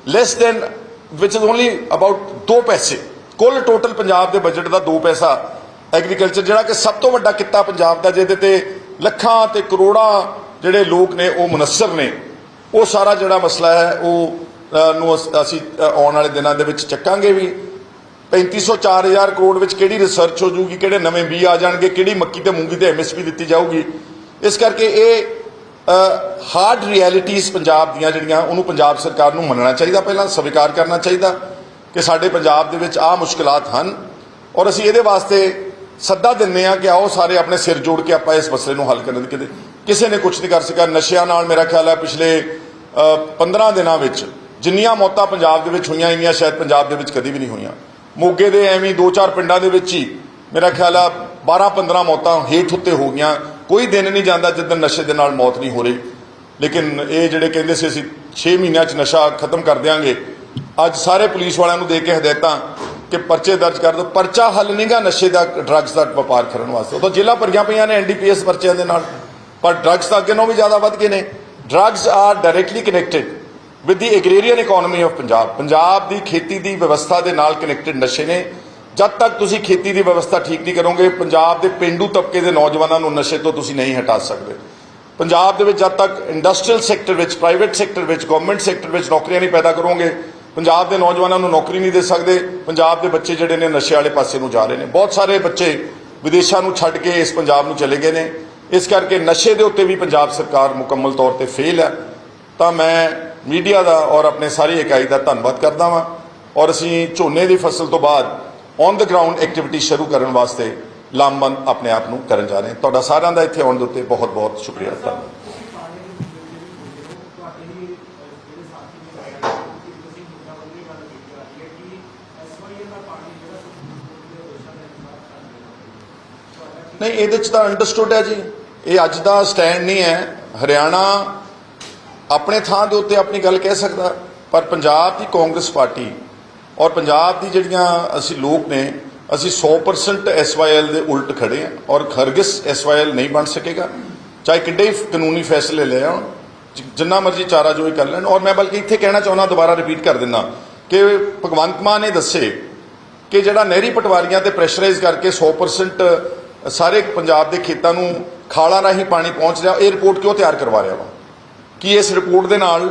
less than which is only about 2 ਪੈਸੇ। ਕੁੱਲ ਟੋਟਲ ਪੰਜਾਬ ਦੇ ਬਜਟ ਦਾ 2 ਪੈਸਾ ਐਗਰੀਕਲਚਰ ਜਿਹੜਾ ਕਿ ਸਭ ਤੋਂ ਵੱਡਾ ਕਿੱਤਾ ਪੰਜਾਬ ਦਾ, ਜਿਹਦੇ ਤੇ ਲੱਖਾਂ ਤੇ ਕਰੋੜਾਂ ਜਿਹੜੇ ਲੋਕ ਨੇ, ਉਹ ਮੁਨਸਰ ਨੇ। ਉਹ ਸਾਰਾ ਜਿਹੜਾ ਮਸਲਾ ਹੈ, ਉਹ ਨੂੰ ਅਸੀਂ ਆਉਣ ਵਾਲੇ ਦਿਨਾਂ ਦੇ ਵਿੱਚ ਚੱਕਾਂਗੇ ਵੀ। 3500 4000 ਕਰੋੜ ਵਿੱਚ ਕਿਹੜੀ ਰਿਸਰਚ ਹੋ ਜੂਗੀ ਕਿਹੜੇ ਨਵੇਂ ਬੀ ਆ ਜਾਣਗੇ, ਕਿਹੜੀ ਮੱਕੀ ਤੇ ਮੂੰਗੀ ਤੇ ਐਮਐਸਪੀ ਦਿੱਤੀ ਜਾਊਗੀ। ਇਸ ਕਰਕੇ ਇਹ ਹਾਰਡ ਰਿਐਲਿਟੀਜ਼ ਪੰਜਾਬ ਦੀਆਂ ਜਿਹੜੀਆਂ ਉਹਨੂੰ ਪੰਜਾਬ ਸਰਕਾਰ ਨੂੰ ਮੰਨਣਾ ਚਾਹੀਦਾ ਪਹਿਲਾਂ ਸਵੀਕਾਰ ਕਰਨਾ ਚਾਹੀਦਾ ਕਿ ਸਾਡੇ ਪੰਜਾਬ ਦੇ ਵਿੱਚ ਆਹ ਮੁਸ਼ਕਲਾਤ ਹਨ। ਔਰ ਅਸੀਂ ਇਹਦੇ ਵਾਸਤੇ ਸੱਦਾ ਦਿੰਨੇ ਆ ਕਿ ਆਓ ਸਾਰੇ ਆਪਣੇ ਸਿਰ ਜੋੜ ਕੇ ਆਪਾਂ ਇਸ ਮਸਲੇ ਨੂੰ ਹੱਲ ਕਰਨ ਦੀ ਕਿਤੇ। ਕਿਸੇ ਨੇ ਕੁਝ ਨਹੀਂ ਕਰ ਸਕਿਆ। ਨਸ਼ਿਆਂ ਨਾਲ ਮੇਰਾ ਖਿਆਲ ਹੈ ਪਿਛਲੇ ਅ, 15 ਦਿਨਾਂ ਵਿੱਚ ਜਿੰਨੀਆਂ ਮੌਤਾਂ ਪੰਜਾਬ ਦੇ ਵਿੱਚ ਹੋਈਆਂ ਇੰਨੀਆਂ ਸ਼ਾਇਦ ਪੰਜਾਬ ਦੇ ਵਿੱਚ ਕਦੀ ਵੀ ਨਹੀਂ ਹੋਈਆਂ। ਮੋਗੇ ਦੇ ਐਵੇਂ ਦੋ ਚਾਰ ਪਿੰਡਾਂ ਦੇ ਵਿੱਚ ਹੀ ਮੇਰਾ ਖਿਆਲ ਆ 12 15 ਮੌਤਾਂ ਹੇਠ ਉੱਤੇ ਹੋ ਗਈਆਂ। ਕੋਈ ਦਿਨ ਨਹੀਂ ਜਾਂਦਾ ਜਿੱਦਣ ਨਸ਼ੇ ਦੇ ਨਾਲ ਮੌਤ ਨਹੀਂ ਹੋ ਰਹੀ। ਲੇਕਿਨ ਇਹ ਜਿਹੜੇ ਕਹਿੰਦੇ ਸੀ, ਅਸੀਂ 6 ਮਹੀਨਿਆਂ 'ਚ ਨਸ਼ਾ ਖਤਮ ਕਰ ਦਿਆਂਗੇ। ਅੱਜ ਸਾਰੇ ਪੁਲਿਸ ਵਾਲਿਆਂ ਨੂੰ ਦੇ ਕੇ ਹਦਾਇਤਾਂ ਕਿ ਪਰਚੇ ਦਰਜ ਕਰ ਦਿਓ। ਪਰਚਾ ਹੱਲ ਨਹੀਂਗਾ ਨਸ਼ੇ ਦਾ ਡਰੱਗਸ ਦਾ ਵਪਾਰ ਕਰਨ ਵਾਸਤੇ। ਉਹ ਤਾਂ ਜੇਲ੍ਹਾਂ ਭਰੀਆਂ ਪਈਆਂ ਨੇ ਐਨਡੀਪੀਐਸ ਪਰਚਿਆਂ ਦੇ ਨਾਲ। ਪਰ ਡਰੱਗਸ ਤਾਂ ਅੱਗੇ ਨਾਲੋਂ ਵੀ ਜ਼ਿਆਦਾ ਵੱਧ ਗਏ ਨੇ। Drugs are directly connected with the agrarian economy of Punjab Punjab ਦੀ ਖੇਤੀ ਦੀ ਵਿਵਸਥਾ ਦੇ ਨਾਲ ਕਨੈਕਟਡ ਨਸ਼ੇ ਨੇ। ਜਦ ਤੱਕ ਤੁਸੀਂ ਖੇਤੀ ਦੀ ਵਿਵਸਥਾ ਠੀਕ ਨਹੀਂ ਕਰੋਗੇ, ਪੰਜਾਬ ਦੇ ਪਿੰਡੂ ਤਬਕੇ ਦੇ ਨੌਜਵਾਨਾਂ ਨੂੰ ਨਸ਼ੇ ਤੋਂ ਤੁਸੀਂ ਨਹੀਂ ਹਟਾ ਸਕਦੇ। ਪੰਜਾਬ ਦੇ ਵਿੱਚ ਜਦ ਤੱਕ ਇੰਡਸਟਰੀਅਲ ਸੈਕਟਰ ਵਿੱਚ ਪ੍ਰਾਈਵੇਟ ਸੈਕਟਰ ਵਿੱਚ ਗਵਰਨਮੈਂਟ ਸੈਕਟਰ ਵਿੱਚ ਨੌਕਰੀਆਂ ਨਹੀਂ ਪੈਦਾ ਕਰੋਗੇ, ਪੰਜਾਬ ਦੇ ਨੌਜਵਾਨਾਂ ਨੂੰ ਨੌਕਰੀ ਨਹੀਂ ਦੇ ਸਕਦੇ, ਪੰਜਾਬ ਦੇ ਬੱਚੇ ਜਿਹੜੇ ਨੇ ਨਸ਼ੇ ਵਾਲੇ ਪਾਸੇ ਨੂੰ ਜਾ ਰਹੇ ਨੇ। ਬਹੁਤ ਸਾਰੇ ਬੱਚੇ ਵਿਦੇਸ਼ਾਂ ਨੂੰ ਛੱਡ ਕੇ ਇਸ ਪੰਜਾਬ ਨੂੰ ਚਲੇ ਗਏ ਨੇ। ਇਸ ਕਰਕੇ ਨਸ਼ੇ ਦੇ ਉੱਤੇ ਵੀ ਪੰਜਾਬ ਸਰਕਾਰ ਮੁਕੰਮਲ ਤੌਰ ਤੇ ਫੇਲ ਹੈ। ਤਾਂ ਮੈਂ ਮੀਡੀਆ ਦਾ ਔਰ ਆਪਣੇ ਸਾਰੀ ਇਕਾਈ ਦਾ ਧੰਨਵਾਦ ਕਰਦਾ ਹਾਂ ਔਰ ਅਸੀਂ ਝੋਨੇ ਦੀ ਫਸਲ ਤੋਂ ਬਾਅਦ ਔਨ ਦ ਗਰਾਊਂਡ ਐਕਟੀਵਿਟੀ ਸ਼ੁਰੂ ਕਰਨ ਵਾਸਤੇ ਲਾਮਬੰਦ ਆਪਣੇ ਆਪ ਨੂੰ ਕਰਨ ਜਾ ਰਹੇ ਹਾਂ। ਤੁਹਾਡਾ ਸਾਰਿਆਂ ਦਾ ਇੱਥੇ ਆਉਣ ਦੇ ਉੱਤੇ ਬਹੁਤ ਬਹੁਤ ਸ਼ੁਕਰੀਆ। ਧੰਨਵਾਦ। ਨਹੀਂ ਇਹਦੇ ਚ ਤਾਂ ਅੰਡਰਸਟੂਡ ਹੈ ਜੀ। ਇਹ ਅੱਜ ਦਾ ਸਟੈਂਡ ਨਹੀਂ ਹੈ। ਹਰਿਆਣਾ ਆਪਣੇ ਥਾਂ ਦੇ ਉੱਤੇ ਆਪਣੀ ਗੱਲ ਕਹਿ ਸਕਦਾ ਪਰ ਪੰਜਾਬ ਦੀ ਕਾਂਗਰਸ ਪਾਰਟੀ ਔਰ ਪੰਜਾਬ ਦੀ ਜਿਹੜੀਆਂ ਅਸੀਂ ਲੋਕ ਨੇ, ਅਸੀਂ 100% ਐਸਵਾਈਐਲ ਦੇ ਉਲਟ ਖੜੇ ਹਾਂ ਔਰ ਖਰਗਿਸ ਐਸਵਾਈਐਲ ਨਹੀਂ ਬਣ ਸਕੇਗਾ। ਚਾਹੇ ਕਿੱਡੇ ਹੀ ਕਾਨੂੰਨੀ ਫੈਸਲੇ ਲੈ ਆਉਣ ਜਿੰਨਾ ਮਰਜ਼ੀ ਚਾਰਾ ਜੋਈ ਕਰ ਲੈਣ। ਔਰ ਮੈਂ ਬਲਕਿ ਇੱਥੇ ਕਹਿਣਾ ਚਾਹੁੰਦਾ, ਦੁਬਾਰਾ ਰਿਪੀਟ ਕਰ ਦਿੰਦਾ ਕਿ ਭਗਵੰਤ ਮਾਨ ਨੇ ਦੱਸੇ ਕਿ ਜਿਹੜਾ ਨਹਿਰੀ ਪਟਵਾਰੀਆਂ ਤੇ ਪ੍ਰੈਸ਼ਰਾਈਜ਼ ਕਰਕੇ 100% ਸਾਰੇ ਪੰਜਾਬ ਦੇ ਖੇਤਾਂ ਨੂੰ ਖਾਲਾਂ ਰਾਹੀਂ ਪਾਣੀ ਪਹੁੰਚ ਰਿਹਾ, ਇਹ ਰਿਪੋਰਟ ਕਿਉਂ ਤਿਆਰ ਕਰਵਾ ਰਿਹਾ ਵਾ? ਕਿ ਇਸ ਰਿਪੋਰਟ ਦੇ ਨਾਲ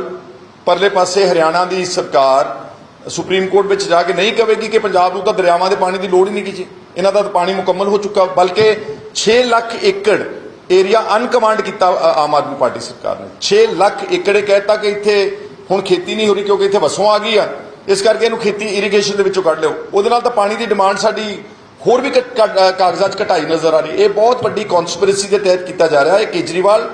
ਪਰਲੇ ਪਾਸੇ ਹਰਿਆਣਾ ਦੀ ਸਰਕਾਰ ਸੁਪਰੀਮ ਕੋਰਟ ਵਿੱਚ ਜਾ ਕੇ ਨਹੀਂ ਕਹੇਗੀ ਕਿ ਪੰਜਾਬ ਨੂੰ ਤਾਂ ਦਰਿਆਵਾਂ ਦੇ ਪਾਣੀ ਦੀ ਲੋੜ ਹੀ ਨਹੀਂ ਕੀ ਜੀ। ਇਹਨਾਂ ਦਾ ਤਾਂ ਪਾਣੀ ਮੁਕੰਮਲ ਹੋ ਚੁੱਕਾ, ਬਲਕਿ 6 ਲੱਖ ਏਕੜ ਏਰੀਆ ਅਨਕਮਾਂਡ ਕੀਤਾ ਆਮ ਆਦਮੀ ਪਾਰਟੀ ਸਰਕਾਰ ਨੇ। 6 ਲੱਖ ਏਕੜ ਇਹ ਕਹਿਤਾ ਕਿ ਇੱਥੇ ਹੁਣ ਖੇਤੀ ਨਹੀਂ ਹੋ ਰਹੀ ਕਿਉਂਕਿ ਇੱਥੇ ਵਸੋਂ ਆ ਗਈ ਆ। ਇਸ ਕਰਕੇ ਇਹਨੂੰ ਖੇਤੀ ਇਰੀਗੇਸ਼ਨ ਦੇ ਵਿੱਚੋਂ ਕੱਢ ਲਿਓ। ਉਹਦੇ ਨਾਲ ਤਾਂ ਪਾਣੀ ਦੀ ਡਿਮਾਂਡ ਸਾਡੀ ਹੋਰ ਵੀ ਘਟ- ਕਾਗਜ਼ਾਂ 'ਚ ਘਟਾਈ ਨਜ਼ਰ ਆ ਰਹੀ। ਇਹ ਬਹੁਤ ਵੱਡੀ ਕਨਸਪੀਰੇਸੀ ਦੇ ਤਹਿਤ ਕੀਤਾ ਜਾ ਰਿਹਾ। ਹੈ ਕੇਜਰੀਵਾਲ,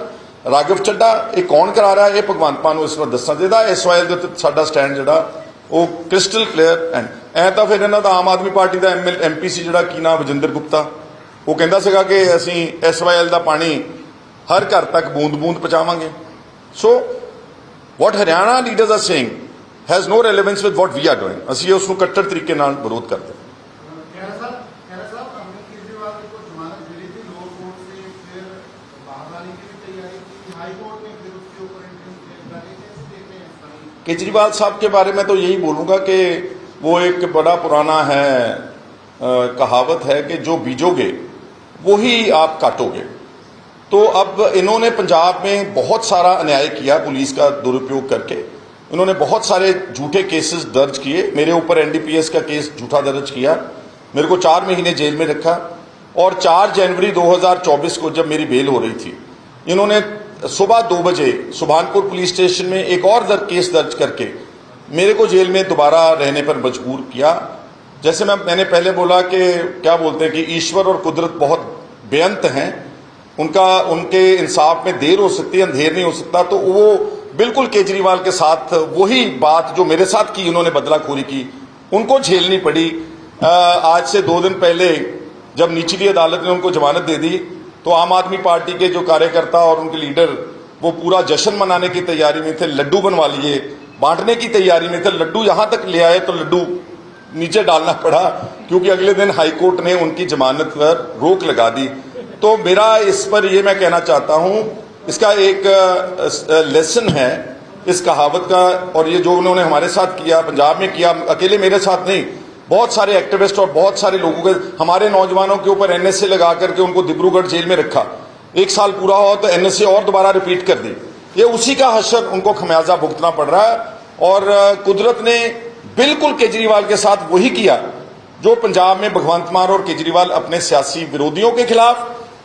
ਰਾਘਵ ਚੱਡਾ, ਇਹ ਕੌਣ ਕਰਾ ਰਿਹਾ? ਇਹ ਭਗਵੰਤ ਮਾਨ ਨੂੰ ਇਸ ਵਾਰ ਦੱਸਣਾ ਚਾਹੀਦਾ ਐਸਵਾਈਐਲ ਦੇ ਉੱਤੇ ਸਾਡਾ ਸਟੈਂਡ ਜਿਹੜਾ ਉਹ ਕ੍ਰਿਸਟਲ ਕਲੀਅਰ ਐਂਡ ਐ ਤਾਂ ਫਿਰ ਇਹਨਾਂ ਦਾ ਆਮ ਆਦਮੀ ਪਾਰਟੀ ਦਾ ਐਮਐਲ ਐਮਪੀ ਸੀ ਜਿਹੜਾ ਕੀ ਨਾਮ ਵਜਿੰਦਰ ਗੁਪਤਾ। ਉਹ ਕਹਿੰਦਾ ਸੀਗਾ ਕਿ ਅਸੀਂ ਐਸਵਾਈਐਲ ਦਾ ਪਾਣੀ ਹਰ ਘਰ ਤੱਕ ਬੂੰਦ-ਬੂੰਦ ਪਹੁੰਚਾਵਾਂਗੇ। So what Haryana leaders are saying has no relevance with what we are doing ਅਸੀਂ ਉਸ ਨੂੰ ਕੱਟੜ ਤਰੀਕੇ ਨਾਲ ਵਿਰੋਧ ਕਰਦੇ ਹਾਂ। کیجریوال صاحب کے بارے میں تو یہی بولوں گا کہ وہ ایک بڑا پرانا ہے کہاوت ہے کہ جو بیجو گے وہی آپ کاٹو گے تو اب انہوں نے پنجاب میں بہت سارا انیائے کیا پولیس کا درپیوگ کر کے۔ انہوں نے بہت سارے جھوٹے کیسز درج کیے۔ میرے اوپر این ڈی پی ایس کا کیس جھوٹا درج کیا۔ میرے کو چار مہینے جیل میں رکھا۔ اور چار جنوری دو ہزار چوبیس کو جب میری بیل ہو رہی تھی، انہوں نے صبح دو بجے سبحانپور پولیس اسٹیشن میں ایک اور در کیس درج کر کے میرے کو جیل میں دوبارہ رہنے پر مجبور کیا۔ جیسے میں میں نے پہلے بولا کہ کیا بولتے ہیں کہ ایشور اور قدرت بہت بےانت ہیں۔ ان کا ان کے انصاف میں دیر ہو سکتی ہے، اندھیر نہیں ہو سکتا۔ تو وہ بالکل کیجریوال کے ساتھ وہی بات جو میرے ساتھ کی، انہوں نے بدلہ خوری کی۔ ان کو جھیلنی پڑی۔ آج سے دو دن پہلے جب نیچلی عدالت نے ان کو جمانت دے دی تو عام آدمی پارٹی کے جو کاریہ کرتا اور ان کے لیڈر وہ پورا جشن منانے کی تیاری میں تھے، لڈو بنوا لیے، بانٹنے کی تیاری میں تھے، لڈو یہاں تک لے آئے تو لڈو نیچے ڈالنا پڑا، کیونکہ اگلے دن ہائی کورٹ نے ان کی جمانت پر روک لگا دی۔ تو میرا اس پر یہ میں کہنا چاہتا ہوں، اس کا ایک لیسن ہے، اس کہاوت کا اور یہ جو انہوں نے ہمارے ساتھ کیا، پنجاب میں کیا، اکیلے میرے ساتھ نہیں بہت سارے ایکٹیوسٹ اور بہت سارے لوگوں کے ہمارے نوجوانوں کے اوپر این ایس اے لگا کر کے ان کو دبرو گڑھ جیل میں رکھا۔ ایک سال پورا ہوا تو این ایس اے اور دوبارہ ریپیٹ کر دی۔ یہ اسی کا حشر ان کو خمیازہ بھگتنا پڑ رہا ہے۔ اور قدرت نے بالکل کیجریوال کے ساتھ وہی کیا جو پنجاب میں بھگوانت مان اور کیجریوال اپنے سیاسی ورودیوں کے خلاف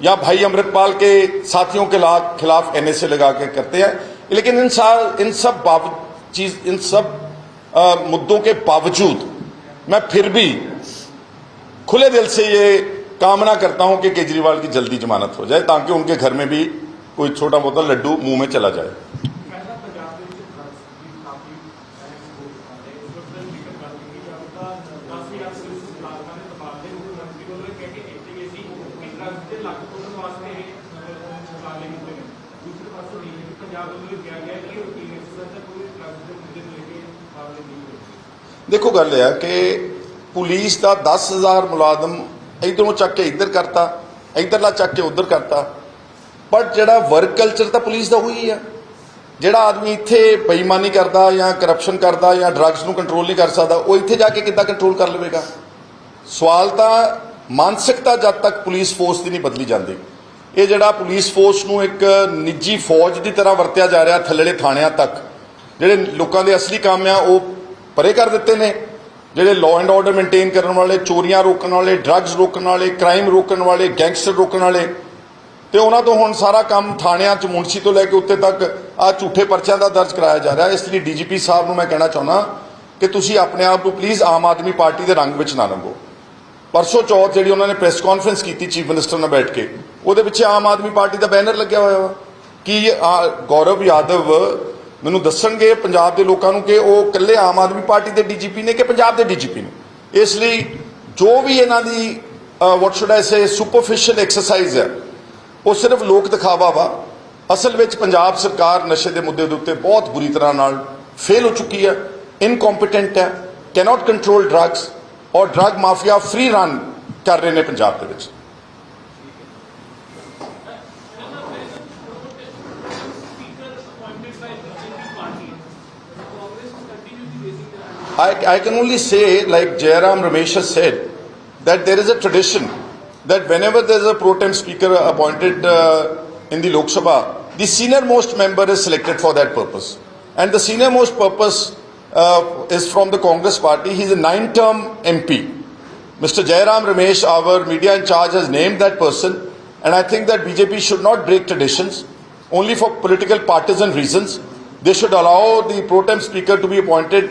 یا بھائی امرت پال کے ساتھیوں کے خلاف این ایس اے لگا کے کرتے ہیں۔ لیکن ان سال ان سب چیز ان سب مدوں کے باوجود मैं फिर भी खुले दिल से ये कामना करता हूं कि केजरीवाल की जल्दी जमानत हो जाए ताकि उनके घर में भी कोई छोटा मोटा लड्डू मुंह में चला जाए ਗੱਲ ਆ ਕਿ ਪੁਲਿਸ ਦਾ 10000 ਮੁਲਾਜ਼ਮ ਇਧਰੋਂ ਚੱਕ ਕੇ ਇੱਧਰ ਕਰਤਾ, ਇੱਧਰਲਾ ਚੱਕ ਕੇ ਉੱਧਰ ਕਰਤਾ। ਪਰ ਜਿਹੜਾ ਵਰਕ ਕਲਚਰ ਤਾਂ ਪੁਲਿਸ ਦਾ ਉਹੀ ਆ। ਜਿਹੜਾ ਆਦਮੀ ਇੱਥੇ ਬੇਈਮਾਨੀ ਕਰਦਾ ਜਾਂ ਕਰਪਸ਼ਨ ਕਰਦਾ ਜਾਂ ਡਰੱਗਸ ਨੂੰ ਕੰਟਰੋਲ ਨਹੀਂ ਕਰ ਸਕਦਾ, ਉਹ ਇੱਥੇ ਜਾ ਕੇ ਕਿੱਦਾਂ ਕੰਟਰੋਲ ਕਰ ਲਵੇਗਾ? ਸਵਾਲ ਤਾਂ ਮਾਨਸਿਕਤਾ ਜਦ ਤੱਕ ਪੁਲਿਸ ਫੋਰਸ ਦੀ ਨਹੀਂ ਬਦਲੀ ਜਾਂਦੀ। ਇਹ ਜਿਹੜਾ ਪੁਲਿਸ ਫੋਰਸ ਨੂੰ ਇੱਕ ਨਿੱਜੀ ਫੌਜ ਦੀ ਤਰ੍ਹਾਂ ਵਰਤਿਆ ਜਾ ਰਿਹਾ ਥੱਲੜੇ ਥਾਣਿਆਂ ਤੱਕ, ਜਿਹੜੇ ਲੋਕਾਂ ਦੇ ਅਸਲੀ ਕੰਮ ਆ, ਉਹ ਪਰੇ ਕਰ ਦਿੱਤੇ ਨੇ, ਜਿਹੜੇ ਲਾਅ ਐਂਡ ਆਰਡਰ ਮੇਨਟੇਨ ਕਰਨ ਵਾਲੇ, ਚੋਰੀਆਂ ਰੋਕਣ ਵਾਲੇ ਡਰੱਗਸ ਰੋਕਣ ਵਾਲੇ ਕ੍ਰਾਈਮ ਰੋਕਣ ਵਾਲੇ ਗੈਂਗਸਟਰ ਰੋਕਣ ਵਾਲੇ, ਤੇ ਉਹਨਾਂ ਤੋਂ ਹੁਣ ਸਾਰਾ ਕੰਮ ਥਾਣਿਆਂ 'ਚ ਮੁਨਸ਼ੀ ਤੋਂ ਲੈ ਕੇ ਉੱਤੇ ਤੱਕ ਆ ਝੂਠੇ ਪਰਚਿਆਂ ਦਾ ਦਰਜ ਕਰਾਇਆ ਜਾ ਰਿਹਾ। ਇਸ ਲਈ ਡੀਜੀਪੀ ਸਾਹਿਬ ਨੂੰ ਮੈਂ ਕਹਿਣਾ ਚਾਹੁੰਦਾ ਕਿ ਤੁਸੀਂ ਆਪਣੇ ਆਪ ਨੂੰ ਪਲੀਜ਼ ਆਮ ਆਦਮੀ ਪਾਰਟੀ ਦੇ ਰੰਗ ਵਿੱਚ ਨਾ ਰੰਗੋ। ਪਰਸੋਂ ਚੌਥ ਜਿਹੜੀ ਉਹਨਾਂ ਨੇ ਪ੍ਰੈਸ ਕਾਨਫਰੰਸ ਕੀਤੀ ਚੀਫ ਮਿਨਿਸਟਰ ਨਾਲ ਬੈਠ ਕੇ, ਉਹਦੇ ਵਿੱਚ ਆਮ ਆਦਮੀ ਪਾਰਟੀ ਦਾ ਬੈਨਰ ਲੱਗਿਆ ਹੋਇਆ ਵਾ। ਕਿ ਗੌਰਵ ਯਾਦਵ ਮੈਨੂੰ ਦੱਸਣਗੇ ਪੰਜਾਬ ਦੇ ਲੋਕਾਂ ਨੂੰ ਕਿ ਉਹ ਇਕੱਲੇ ਆਮ ਆਦਮੀ ਪਾਰਟੀ ਦੇ ਡੀਜੀਪੀ ਨੇ ਕਿ ਪੰਜਾਬ ਦੇ ਡੀਜੀਪੀ ਨੇ? ਇਸ ਲਈ ਜੋ ਵੀ ਇਹਨਾਂ ਦੀ what should I say superficial exercise ਹੈ, ਉਹ ਸਿਰਫ ਲੋਕ ਦਿਖਾਵਾ ਵਾ। ਅਸਲ ਵਿੱਚ ਪੰਜਾਬ ਸਰਕਾਰ ਨਸ਼ੇ ਦੇ ਮੁੱਦੇ ਦੇ ਉੱਤੇ ਬਹੁਤ ਬੁਰੀ ਤਰ੍ਹਾਂ ਨਾਲ ਫੇਲ ਹੋ ਚੁੱਕੀ ਹੈ ਇਨਕੰਪੀਟੈਂਟ ਹੈ ਕੈਨੋਟ ਕੰਟਰੋਲ ਡਰੱਗਸ ਔਰ ਡਰੱਗ ਮਾਫੀਆ ਫ੍ਰੀ ਰਨ ਕਰ ਰਹੇ ਨੇ ਪੰਜਾਬ ਦੇ ਵਿੱਚ। I, I can only say, like Jairam Ramesh has said, that there is a tradition that whenever there is a pro tem speaker appointed uh, in the Lok Sabha, the senior most member is selected for that purpose. And the senior most purpose uh, is from the Congress party. He is a nine term MP. Mr. Jairam Ramesh, our media in charge, has named that person. And I think that BJP should not break traditions only for political partisan reasons. They should allow the pro tem speaker to be appointed,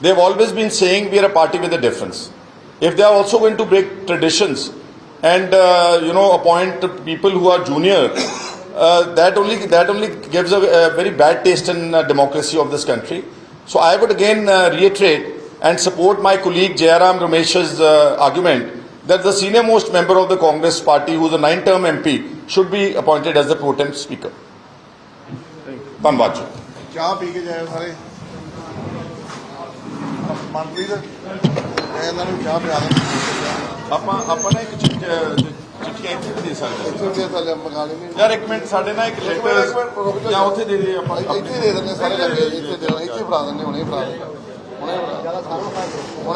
They've always been saying we are a party with a difference. If they are also going to break traditions and uh, you know appoint people who are junior, uh, that only that only gives a, a very bad taste in uh, democracy of this country. So I would again uh, reiterate and support my colleague Jayaram Ramesh's uh, argument that the senior most member of the Congress party, who is a nine-term MP, should be appointed as the pro-temp speaker. Thank you. Manpreet ਇਹ ਇਹਨਾਂ ਨੂੰ ਚਾਹ ਪਿਆ ਦੇ ਆਪਾਂ ਆਪਾਂ ਨਾ ਇੱਕ ਚਿੱਠ- ਚਿੱਠੀਆਂ ਇੱਥੇ ਦੇ ਸਕਦੇ ਹਾਂ। ਇੱਥੇ ਥੱਲੇ ਮਗਾ ਲੈਣੀ ਯਾਰ ਇੱਕ ਮਿੰਟ ਸਾਡੇ ਨਾਲ ਇੱਕ ਲੈਟਰ। ਜਾਂ। ਉੱਥੇ ਦੇ ਦੇ ਆਪਾਂ ਇੱਥੇ ਦੇ ਦਿੰਦੇ ਸਾਰੇ ਲੱਗੇ ਇੱਥੇ ਦੇ ਇੱਥੇ ਫੜਾ ਦਿੰਦੇ ਹੁਣੇ ਫੜਾ ਦਿੰਦੇ ਹੁਣੇ ਫੜਾ।